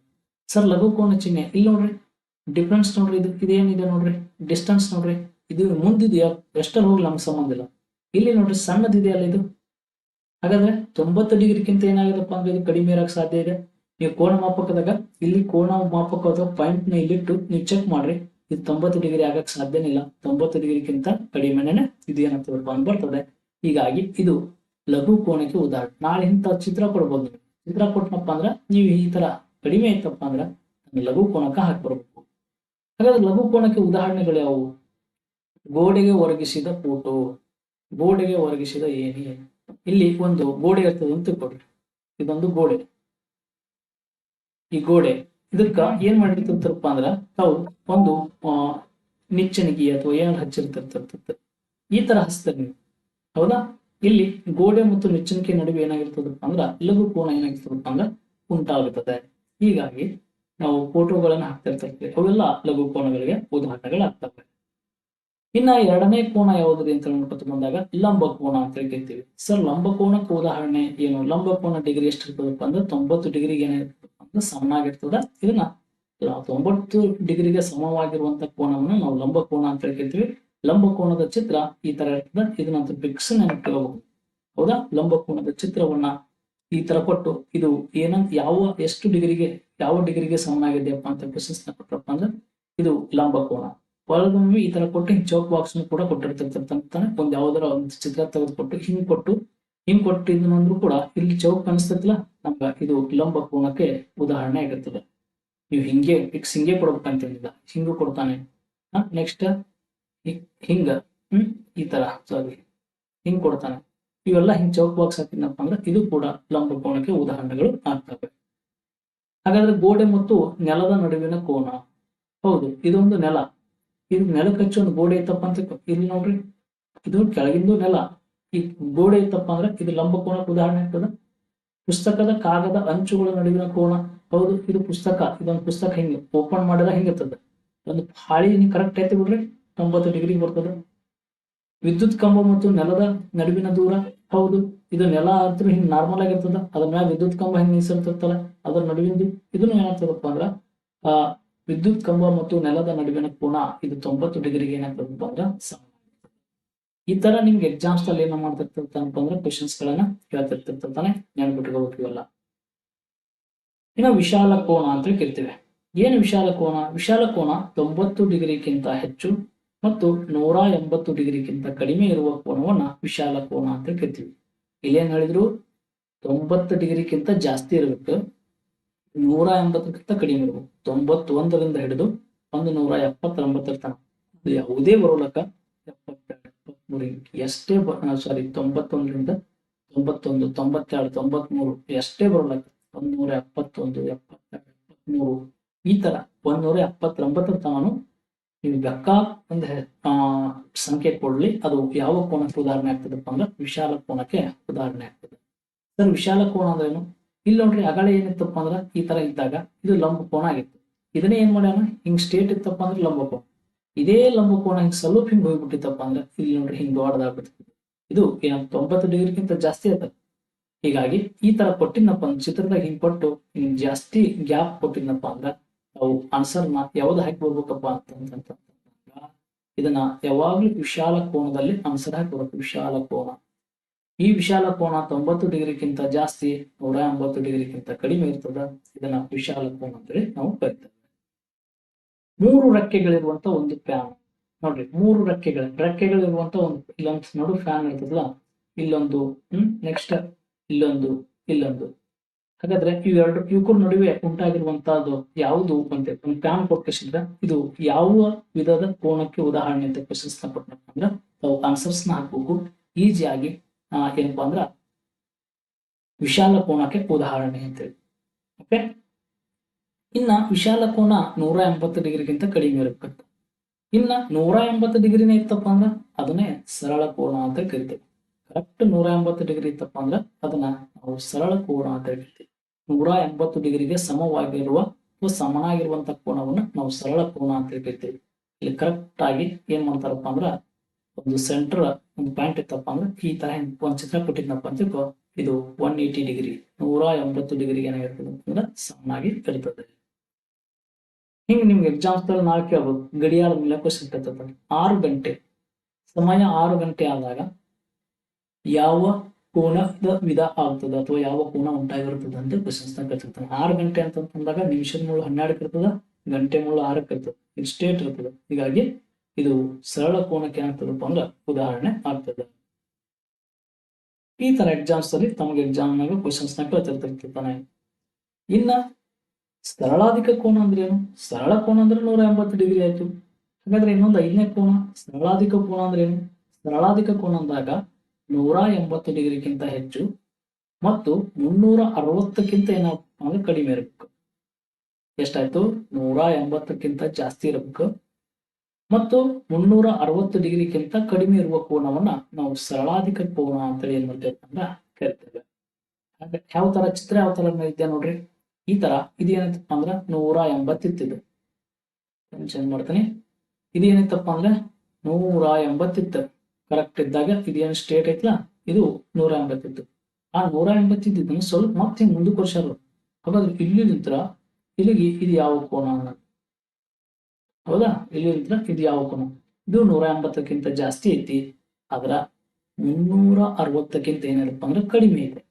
ಸರ್ ಲಘು ಕೋಣ ಚಿಹ್ನೆ ಇಲ್ಲಿ ನೋಡ್ರಿ. ಡಿಫ್ರೆನ್ಸ್ ನೋಡ್ರಿ, ಇದು ಇದೇನಿದೆ ನೋಡ್ರಿ? ಡಿಸ್ಟೆನ್ಸ್ ನೋಡ್ರಿ. ಇದು ಮುಂದಿದೆಯಾ? ಎಷ್ಟಲ್ಲಿ ಹೋಗ್ಲಿ ನಮ್ಗೆ ಸಂಬಂಧ ಇಲ್ಲ. ಇಲ್ಲಿ ನೋಡ್ರಿ, ಸಣ್ಣದಿದೆಯಲ್ಲ ಇದು. ಹಾಗಾದ್ರೆ ತೊಂಬತ್ತು ಡಿಗ್ರಿಗಿಂತ ಏನಾಗಿದಪ್ಪ ಅಂದ್ರೆ ಇದು ಕಡಿಮೆ ಇರಕ್ ಸಾಧ್ಯ ಇದೆ? ನೀವು ಕೋಣ ಮಾಪಕದಾಗ ಇಲ್ಲಿ ಕೋಣ ಮಾಪಕದ ಪಾಯಿಂಟ್ನ ಇಲ್ಲಿಟ್ಟು ನೀವು ಚೆಕ್ ಮಾಡ್ರಿ. ಇದು ತೊಂಬತ್ತು ಡಿಗ್ರಿ ಆಗಕ್ಕೆ ಸಾಧ್ಯನೇ ಇಲ್ಲ ತೊಂಬತ್ತು ಡಿಗ್ರಿಗಿಂತ ಕಡಿಮೆನೇ ಇದು ಏನಾಗ್ತದೆ ಬಂದ್ ಬರ್ತದೆ. ಹೀಗಾಗಿ ಇದು ಲಘು ಕೋಣಕ್ಕೆ ಉದಾಹರಣೆ. ನಾಳೆ ಇಂಥ ಚಿತ್ರ ಕೊಡ್ಬೋದು. ಚಿತ್ರ ಕೊಟ್ಟನಪ್ಪ ಅಂದ್ರೆ ನೀವು ಈ ತರ ಕಡಿಮೆ ಇತ್ತಪ್ಪ ಅಂದ್ರೆ ಲಘು ಕೋಣಕ್ಕೆ ಹಾಕ್ಬರ್ಬೇಕು. ಹಾಗಾದ್ರೆ ಲಘು ಕೋಣಕ್ಕೆ ಉದಾಹರಣೆಗಳು ಯಾವುವು? ಗೋಡೆಗೆ ಒರಗಿಸಿದ ಫೋಟೋ ಗೋಡೆಗೆ ಒರಗಿಸಿದ ಏನಿ ಇಲ್ಲಿ ಒಂದು ಗೋಡೆ ಇರ್ತದೆ ಅಂತ ಕೊಡ್ರಿ. ಇದೊಂದು ಗೋಡೆ. ಈ ಗೋಡೆ ಇದಕ್ಕ ಏನ್ ಮಾಡಿರ್ತಿರ್ತಾರಪ್ಪ ಅಂದ್ರ ತಾವು ಒಂದು ಆ, ನಿಚ್ಚಣಿಗೆ ಅಥವಾ ಏನಾದ್ರು ಹಚ್ಚಿರ್ತಿರ್ತಿರ್ತದೆ ಈ ತರ ಹಚ್ತಾರೆ ನೀವು. ಹೌದಾ? ಇಲ್ಲಿ ಗೋಡೆ ಮತ್ತು ನಿಚ್ಚಣಿಕೆ ನಡುವೆ ಏನಾಗಿರ್ತದಪ್ಪ ಅಂದ್ರ ಲಘು ಕೋಣ ಏನಾಗಿರ್ತದಪ್ಪ ಅಂದ್ರ ಉಂಟಾಗುತ್ತದೆ. ಹೀಗಾಗಿ ನಾವು ಫೋಟೋಗಳನ್ನ ಹಾಕ್ತಿರ್ತಿರ್ತೀವಿ ಅವೆಲ್ಲ ಲಘು ಕೋಣಗಳಿಗೆ ಉದಾಹರಣೆಗಳಾಗ್ತವೆ. ಇನ್ನ ಎರಡನೇ ಕೋಣ ಯಾವುದ್ರಿ ಅಂತ ಹೇಳ್ಬಿಟ್ಟು ಬಂದಾಗ ಲಂಬ ಕೋಣ ಅಂತ ಹೇಳ್ತೀವಿ ಸರ್ ಲಂಬ ಕೋಣಕ್ಕೆ ಉದಾಹರಣೆ ಏನು? ಲಂಬ ಕೋಣ ಡಿಗ್ರಿ ಎಷ್ಟು ಇರ್ತದಪ್ಪ ಅಂದ್ರೆ ತೊಂಬತ್ತು ಡಿಗ್ರಿಗೆ ಅಂದ್ರೆ ಸಮನಾಗಿರ್ತದ. ಇದನ್ನ ತೊಂಬತ್ತು ಡಿಗ್ರಿಗೆ ಸಮವಾಗಿರುವಂತ ಕೋನವನ್ನು ನಾವು ಲಂಬ ಕೋನ ಅಂತ ಹೇಳ್ತೀವಿ. ಲಂಬ ಕೋನದ ಚಿತ್ರ ಈ ತರ ಇರ್ತದೆ. ಇದನ್ನಂತ ಬಿಕ್ಸ್ ನೆನಪಿಡಬಹುದು ಹೌದಾ? ಲಂಬ ಕೋನದ ಚಿತ್ರವನ್ನ ಈ ತರ ಕೊಟ್ಟು ಇದು ಏನಂತ ಯಾವ ಎಷ್ಟು ಡಿಗ್ರಿಗೆ ಯಾವ ಡಿಗ್ರಿಗೆ ಸಮನಾಗಿದೆಯಪ್ಪ ಅಂತ ಕ್ವಶನ್ಸ್ ಕೊಟ್ಟಪ್ಪ ಅಂದ್ರೆ ಇದು ಲಂಬ ಕೋನ. ಒಳಗೊಮ್ಮೆ ಈ ತರ ಕೊಟ್ಟು ಚೌಕ್ ಬಾಕ್ಸ್ ಕೂಡ ಕೊಟ್ಟಿರ್ತಿರ್ತಾನೆ ಒಂದ್ ಯಾವ್ದಾರ ಒಂದು ಚಿತ್ರ ತೆಗೆದುಕೊಟ್ಟು ಹಿಂಗ್ ಕೊಟ್ಟು ಹಿಂಗ್ ಕೊಟ್ಟಿದ್ದಂದ್ರೂ ಕೂಡ ಇಲ್ಲಿ ಚೌಕ್ ಕಾಣಿಸ್ತೈತಿಲ್ಲ, ನಮ್ಗ ಇದು ಲಂಬ ಕೋನಕ್ಕೆ ಉದಾಹರಣೆ ಆಗಿರ್ತದೆ. ನೀವು ಹಿಂಗೆ ಫಿಕ್ಸ್ ಹಿಂಗೆ ಕೊಡ್ಬೇಕಂತೇನಿಲ್ಲ ಹಿಂಗೂ ಕೊಡ್ತಾನೆ. ನೆಕ್ಸ್ಟ್ ಹಿಂಗ, ಹ್ಮ್, ಈ ತರ ಸಾರಿ ಹಿಂಗ್ ಕೊಡ್ತಾನೆ. ಇವೆಲ್ಲ ಹಿಂಗ್ ಚೌಕ್ ಬಾಕ್ಸ್ ಹಾಕಿದ್ನಪ್ಪ ಅಂದ್ರೆ ಇದು ಕೂಡ ಲಂಬ ಕೋನಕ್ಕೆ ಉದಾಹರಣೆಗಳು ಆಗ್ತವೆ. ಹಾಗಾದ್ರೆ ಗೋಡೆ ಮತ್ತು ನೆಲದ ನಡುವಿನ ಕೋನ ಹೌದು, ಇದೊಂದು ನೆಲ. ಇದು ನೆಲಕ್ಕೆ ಹಚ್ಚಿ ಒಂದು ಗೋಡೆ ಐತಪ್ಪ ಅಂತ ಇಲ್ಲಿ ನೋಡ್ರಿ, ಇದು ಕೆಳಗಿಂದು ನೆಲ. ಈ ಗೋಡೆ ಇತ್ತಪ್ಪ ಅಂದ್ರೆ ಇದು ಲಂಬ ಕೋಣಕ್ಕೆ ಉದಾಹರಣೆ ಆಗ್ತದ. ಪುಸ್ತಕದ ಕಾಗದ ಅಂಚುಗಳ ನಡುವಿನ ಕೋಣ ಹೌದು, ಇದು ಪುಸ್ತಕ. ಇದೊಂದು ಪುಸ್ತಕ ಹಿಂಗೆ ಓಪನ್ ಮಾಡಿದ ಹಿಂಗಿರ್ತದೆ ಒಂದು ಹಾಳಿ ಕರೆಕ್ಟ್ ಐತಿ ಬಿಡ್ರಿ, ತೊಂಬತ್ತು ಡಿಗ್ರಿ ಬರ್ತದ. ವಿದ್ಯುತ್ ಕಂಬ ಮತ್ತು ನೆಲದ ನಡುವಿನ ದೂರ. ಹೌದು, ಇದು ನೆಲ ಆದ್ರೂ ಹಿಂಗೆ ನಾರ್ಮಲ್ ಆಗಿರ್ತದ. ಅದ್ರ ಮ್ಯಾಲ ವಿದ್ಯುತ್ ಕಂಬ ಹಿಂಗ್ ನಿಲ್ಸಿರ್ತಲ್ಲ ಅದ್ರ ನಡುವಿನ ಇದನ್ನು ಏನಾಗ್ತದಪ್ಪ ಅಂದ್ರ, ಆ, ವಿದ್ಯುತ್ ಕಂಬ ಮತ್ತು ನೆಲದ ನಡುವಿನ ಕೋಣ ಇದು ತೊಂಬತ್ತು ಡಿಗ್ರಿಗೆ ಏನಾಗ್ತದಪ್ಪ ಅಂದ್ರ ಸಮ ಈ ತರ ನಿಮ್ಗೆ ಎಕ್ಸಾಮ್ಸ್ ಅಲ್ಲಿ ಏನ ಮಾಡ್ತಿರ್ತಂತ ಅಂದ್ರೆ ಕ್ವಶನ್ಸ್ ಗಳನ್ನ ಕೇಳ್ತಿರ್ತಂತಾನೆ ನೆನ್ಪಿಟ್ಕೋಬೇಕು ಇವೆಲ್ಲ ಇನ್ನು ವಿಶಾಲ ಕೋಣ ಅಂತ ಕೇಳ್ತೀವಿ. ಏನು ವಿಶಾಲ ಕೋಣ ವಿಶಾಲ ಕೋಣ ತೊಂಬತ್ತು ಡಿಗ್ರಿಗಿಂತ ಹೆಚ್ಚು ಮತ್ತು ನೂರ ಎಂಬತ್ತು ಡಿಗ್ರಿಗಿಂತ ಕಡಿಮೆ ಇರುವ ಕೋನವನ್ನ ವಿಶಾಲ ಕೋಣ ಅಂತ ಕೇಳ್ತೀವಿ. ಇಲ್ಲೇನ್ ಹೇಳಿದ್ರು? ತೊಂಬತ್ತು ಡಿಗ್ರಿಗಿಂತ ಜಾಸ್ತಿ ಇರಬೇಕು, ನೂರ ಎಂಬತ್ತಕ್ಕಿಂತ ಕಡಿಮೆ ಇರಬೇಕು. ತೊಂಬತ್ತೊಂದರಿಂದ ಹಿಡಿದು ಒಂದು ನೂರ ಎಪ್ಪತ್ತೊಂಬತ್ತರ ತನಕ. ಯಾವುದೇ ಬರೋಲಕ್ಕ ಎಪ್ಪತ್ತೆರಡು ಎಷ್ಟೇ ಸಾರಿ ತೊಂಬತ್ತೊಂದರಿಂದ ತೊಂಬತ್ತೊಂದು, ತೊಂಬತ್ತೆರಡು, ತೊಂಬತ್ಮೂರು, ಎಷ್ಟೇ ಬರೋಲ್ಲ ಒಂದ್ನೂರ ಎಪ್ಪತ್ತೊಂದು, ಎಪ್ಪತ್ತೆರಡು, ಎಪ್ಪತ್ಮೂರು, ಈ ತರ ಒಂದ್ನೂರ ಎಪ್ಪತ್ತೊಂಬತ್ತರ ತಾನು ನೀವು ಬೇಕಾ ಅಂತ ಆ, ಸಂಖ್ಯೆ ಕೊಡ್ಲಿ, ಅದು ಯಾವ ಕೋಣಕ್ಕೆ ಉದಾಹರಣೆ ಆಗ್ತದಪ್ಪ ಅಂದ್ರೆ ವಿಶಾಲ ಕೋಣಕ್ಕೆ ಉದಾಹರಣೆ ಆಗ್ತದೆ. ಸರ್, ವಿಶಾಲ ಕೋಣ ಅಂದ್ರೇನು ಇಲ್ಲಿ ನೋಡ್ರಿ, ಅಗಳೆ ಏನಿತ್ತಪ್ಪ ಅಂದ್ರೆ ಈ ತರ ಇದ್ದಾಗ ಇದು ಲಂಬ ಕೋಣ ಆಗಿತ್ತು. ಇದನ್ನೇ ಏನ್ ಮಾಡ್ಯಾನ? ಹಿಂಗ್ ಸ್ಟೇಟ್ ಇತ್ತಪ್ಪ ಅಂದ್ರೆ ಲಂಬ ಕೋನ. ಇದೇ ಲಂಬ ಕೋಣ ಹಿಂಗ್ ಸ್ವಲ್ಪ ಹಿಂಗ್ ಹೋಗ್ಬಿಟ್ಟಿತ್ತಪ್ಪ ಅಂದ್ರೆ ಇಲ್ಲಿ ನೋಡ್ರಿ ಹಿಂಗ್ ದೊಡ್ಡದಾಗ್ಬಿಡ್ತದೆ. ಇದು ಏನ್ ತೊಂಬತ್ತು ಡಿಗ್ರಿಗಿಂತ ಜಾಸ್ತಿ ಆಯ್ತದ ಹೀಗಾಗಿ ಈ ತರ ಕೊಟ್ಟಿದ್ನಪ್ಪ ಅಂದ್ರೆ ಚಿತ್ರದಾಗ ಹಿಂಗ್ ಕೊಟ್ಟು ಹಿಂಗ್ ಜಾಸ್ತಿ ಗ್ಯಾಪ್ ಕೊಟ್ಟಿದ್ನಪ್ಪ ಅಂದ್ರೆ ಅವು ಆನ್ಸರ್ನ ಯಾವ್ದು ಹಾಕಿ ಬರ್ಬೇಕಪ್ಪ ಅಂತಂತ ಇದನ್ನ ಯಾವಾಗ್ಲೂ ವಿಶಾಲ ಕೋನದಲ್ಲಿ ಆನ್ಸರ್ ಹಾಕ್ಬೇಕು ವಿಶಾಲ ಕೋನ. ಈ ವಿಶಾಲ ಕೋನ ತೊಂಬತ್ತು ಡಿಗ್ರಿಗಿಂತ ಜಾಸ್ತಿ ನೂರ ಎಂಬತ್ತು ಡಿಗ್ರಿಗಿಂತ ಕಡಿಮೆ ಇರ್ತದ. ಇದನ್ನ ವಿಶಾಲ ಕೋಣ ಅಂತೇಳಿ ನಾವು ಕರಿತೇವೆ. ಮೂರು ರೆಕ್ಕೆಗಳಿರುವಂತ ಒಂದು ಫ್ಯಾನ್ ನೋಡ್ರಿ ಮೂರು ರೆಕ್ಕೆಗಳ ರೆಕ್ಕೆಗಳಿರುವಂತ ಒಂದು ಇಲ್ಲೊಂದು ನೋಡು ಫ್ಯಾನ್ ಇರ್ತದಲ್ಲ ಇಲ್ಲೊಂದು ಹ್ಮ್ ನೆಕ್ಸ್ಟ್ ಇಲ್ಲೊಂದು ಇಲ್ಲೊಂದು. ಹಾಗಾದ್ರೆ ಇವೆರಡು ಇವುಗಳ ನಡುವೆ ಉಂಟಾಗಿರುವಂತಹದ್ದು ಯಾವುದು ಅಂತ ಒಂದು ಫ್ಯಾನ್ ಕೊಟ್ಟಿಸಿದ್ರೆ ಇದು ಯಾವ ವಿಧದ ಕೋಣಕ್ಕೆ ಉದಾಹರಣೆ ಅಂತ ಕ್ವಶನ್ಸ್ ಕೊಟ್ಟನಪ್ಪ ಅಂದ್ರೆ ತಾವು ಆನ್ಸರ್ಸ್ನ ಹಾಕ್ಬೇಕು. ಈಸಿಯಾಗಿ ಆ, ಏನಪ್ಪಾ ಅಂದ್ರ ವಿಶಾಲ ಕೋಣಕ್ಕೆ ಉದಾಹರಣೆ ಅಂತೇಳಿ ಓಕೆ ಇನ್ನ ವಿಶಾಲ ಕೋನ ನೂರ ಎಂಬತ್ತು ಡಿಗ್ರಿಗಿಂತ ಕಡಿಮೆ ಇರಬೇಕಂತ ಇನ್ನ ನೂರ ಎಂಬತ್ತು ಡಿಗ್ರಿನೇ ಇತ್ತಪ್ಪ ಅಂದ್ರ ಅದನ್ನೇ ಸರಳ ಕೋನ ಅಂತ ಕರಿತೇವೆ. ಕರೆಕ್ಟ್ ನೂರ ಎಂಬತ್ತು ಡಿಗ್ರಿ ಇತ್ತಪ್ಪ ಅಂದ್ರ ಅದನ್ನ ನಾವು ಸರಳ ಕೋನ ಅಂತ ಹೇಳ್ತೀವಿ ನೂರ ಎಂಬತ್ತು ಡಿಗ್ರಿಗೆ ಸಮವಾಗಿರುವ ಅಥವಾ ಸಮನಾಗಿರುವಂತ ಕೋನವನ್ನು ನಾವು ಸರಳ ಕೋನ ಅಂತ ಕರಿತೀವಿ. ಇಲ್ಲಿ ಕರೆಕ್ಟ್ ಆಗಿ ಏನ್ ಮಾಡ್ತಾರಪ್ಪ ಅಂದ್ರ ಒಂದು ಸೆಂಟರ್ ಒಂದು ಪಾಯಿಂಟ್ ಇತ್ತಪ್ಪ ಅಂದ್ರೆ ಈ ತರ ಒಂದು ಚಿತ್ರ ಕೊಟ್ಟಿದ್ನಪ್ಪ ಅಂತ ಇದು ಒನ್ ಏಯ್ಟಿ ಡಿಗ್ರಿ, ನೂರ ಎಂಬತ್ತು ಡಿಗ್ರಿಗೆ ಏನಾಗಿರ್ತದೆ ಅಂದ್ರೆ ಸಮನಾಗಿ ಇರ್ತದೆ ಹಿಂಗ್ ನಿಮ್ಗೆ ಎಕ್ಸಾಮ್ಸ್ ನಾಳೆ ಕೇಳ್ಬೋದು ಗಡಿಯಾರದ ಮೇಲೆ ಕ್ವಶನ್ ಕೇಳ್ತದೆ ಆರು ಗಂಟೆ. ಸಮಯ ಆರು ಗಂಟೆ ಆದಾಗ ಯಾವ ಕೋಣದ ವಿಧ ಆಗ್ತದೆ ಅಥವಾ ಯಾವ ಕೋಣ ಉಂಟಾಗಿರ್ತದೆ ಅಂತ ಕ್ವಶನ್ಸ್ ಕೇಳ್ತಿರ್ತಾನೆ ಆರು ಗಂಟೆ ಅಂತಂದಾಗ ನಿಮಿಷದ ಮುಳ್ಳು ಹನ್ನೆರಡಕ್ಕೆ ಇರ್ತದ, ಗಂಟೆ ಮುಳ್ಳು ಆರಕ್ಕೆ ಇರ್ತದೆ. ಇದು ಸ್ಟೇಟ್ ಇರ್ತದೆ. ಹೀಗಾಗಿ ಇದು ಸರಳ ಕೋಣಕ್ಕೆ ಏನಾಗ್ತದಪ್ಪ ಅಂದ್ರೆ ಉದಾಹರಣೆ ಆಗ್ತದ. ಈ ತರ ಎಕ್ಸಾಮ್ಸ್ ಅಲ್ಲಿ ತಮಗೆ ಎಕ್ಸಾಮ್ ಕ್ವಶನ್ಸ್ನ ಇನ್ನ ಸರಳಾಧಿಕ ಕೋನ ಅಂದ್ರೆ ಏನು? ಸರಳ ಕೋನ ಅಂದ್ರೆ ನೂರ ಎಂಬತ್ತು ಡಿಗ್ರಿ ಆಯ್ತು. ಹಾಗಾದ್ರೆ ಇನ್ನೊಂದು ಐದನೇ ಕೋನ ಸರಳಾಧಿಕ ಕೋನ ಅಂದ್ರೆ ಏನು? ಸರಳಾಧಿಕ ಕೋನ ಅಂದಾಗ ನೂರ ಎಂಬತ್ತು ಡಿಗ್ರಿಗಿಂತ ಹೆಚ್ಚು ಮತ್ತು ಮುನ್ನೂರ ಅರವತ್ತಕ್ಕಿಂತ ಏನಪ್ಪ ಅಂದ್ರೆ ಕಡಿಮೆ ಇರಬೇಕು. ಎಷ್ಟಾಯ್ತು? ನೂರ ಎಂಬತ್ತಕ್ಕಿಂತ ಜಾಸ್ತಿ ಇರಬೇಕು. ಮತ್ತು ಮುನ್ನೂರ ಅರವತ್ತು ಡಿಗ್ರಿಗಿಂತ ಕಡಿಮೆ ಇರುವ ಕೋನವನ್ನ ನಾವು ಸರಳಾಧಿಕ ಕೋನ ಅಂತೇಳಿ ಏನ್ ಮಾಡ್ತೇವೆ ಅಂತ ಕರಿತೇವೆ. ಯಾವ ತರ ಚಿತ್ರ, ಯಾವ ತರ ಇದೆ ನೋಡ್ರಿ? ಈ ತರ ಇದೇನಿತ್ತಪ್ಪ ಅಂದ್ರೆ ನೂರ ಎಂಬತ್ತಿತ್ತಿದ್ದು. ಚೇಂಜ್ ಮಾಡ್ತೀನಿ. ಇದೇನಿತ್ತಪ್ಪ ಅಂದ್ರೆ ನೂರ ಎಂಬತ್ತಿತ್ತು. ಕರೆಕ್ಟ್ ಇದ್ದಾಗ ಇದೇನು ಸ್ಟೇಟ್ ಐತ್ಲ? ಇದು ನೂರ ಎಂಬತ್ತಿತ್ತು. ಆ ನೂರ ಎಂಬತ್ತಿದ್ದನ್ನು ಸ್ವಲ್ಪ ಮತ್ತೆ ಮುಂದಕ್ಕೆ ವರ್ಷಾರು ಹಾಗಾದ್ರೆ ಇಲ್ಲಿ ನಿಂತರ ಇಲ್ಲಿಗೆ ಇದು ಯಾವ ಕೋನ ಹೌದಾ? ಇಲ್ಲಿ ನಿಂತರ ಇದು ಯಾವ ಕೋನ? ಇದು ನೂರ ಎಂಬತ್ತಕ್ಕಿಂತ ಜಾಸ್ತಿ ಐತಿ. ಆದ್ರ ಮುನ್ನೂರ ಅರವತ್ತಕ್ಕಿಂತ ಏನಿದಪ್ಪ ಅಂದ್ರೆ ಕಡಿಮೆ ಇದೆ.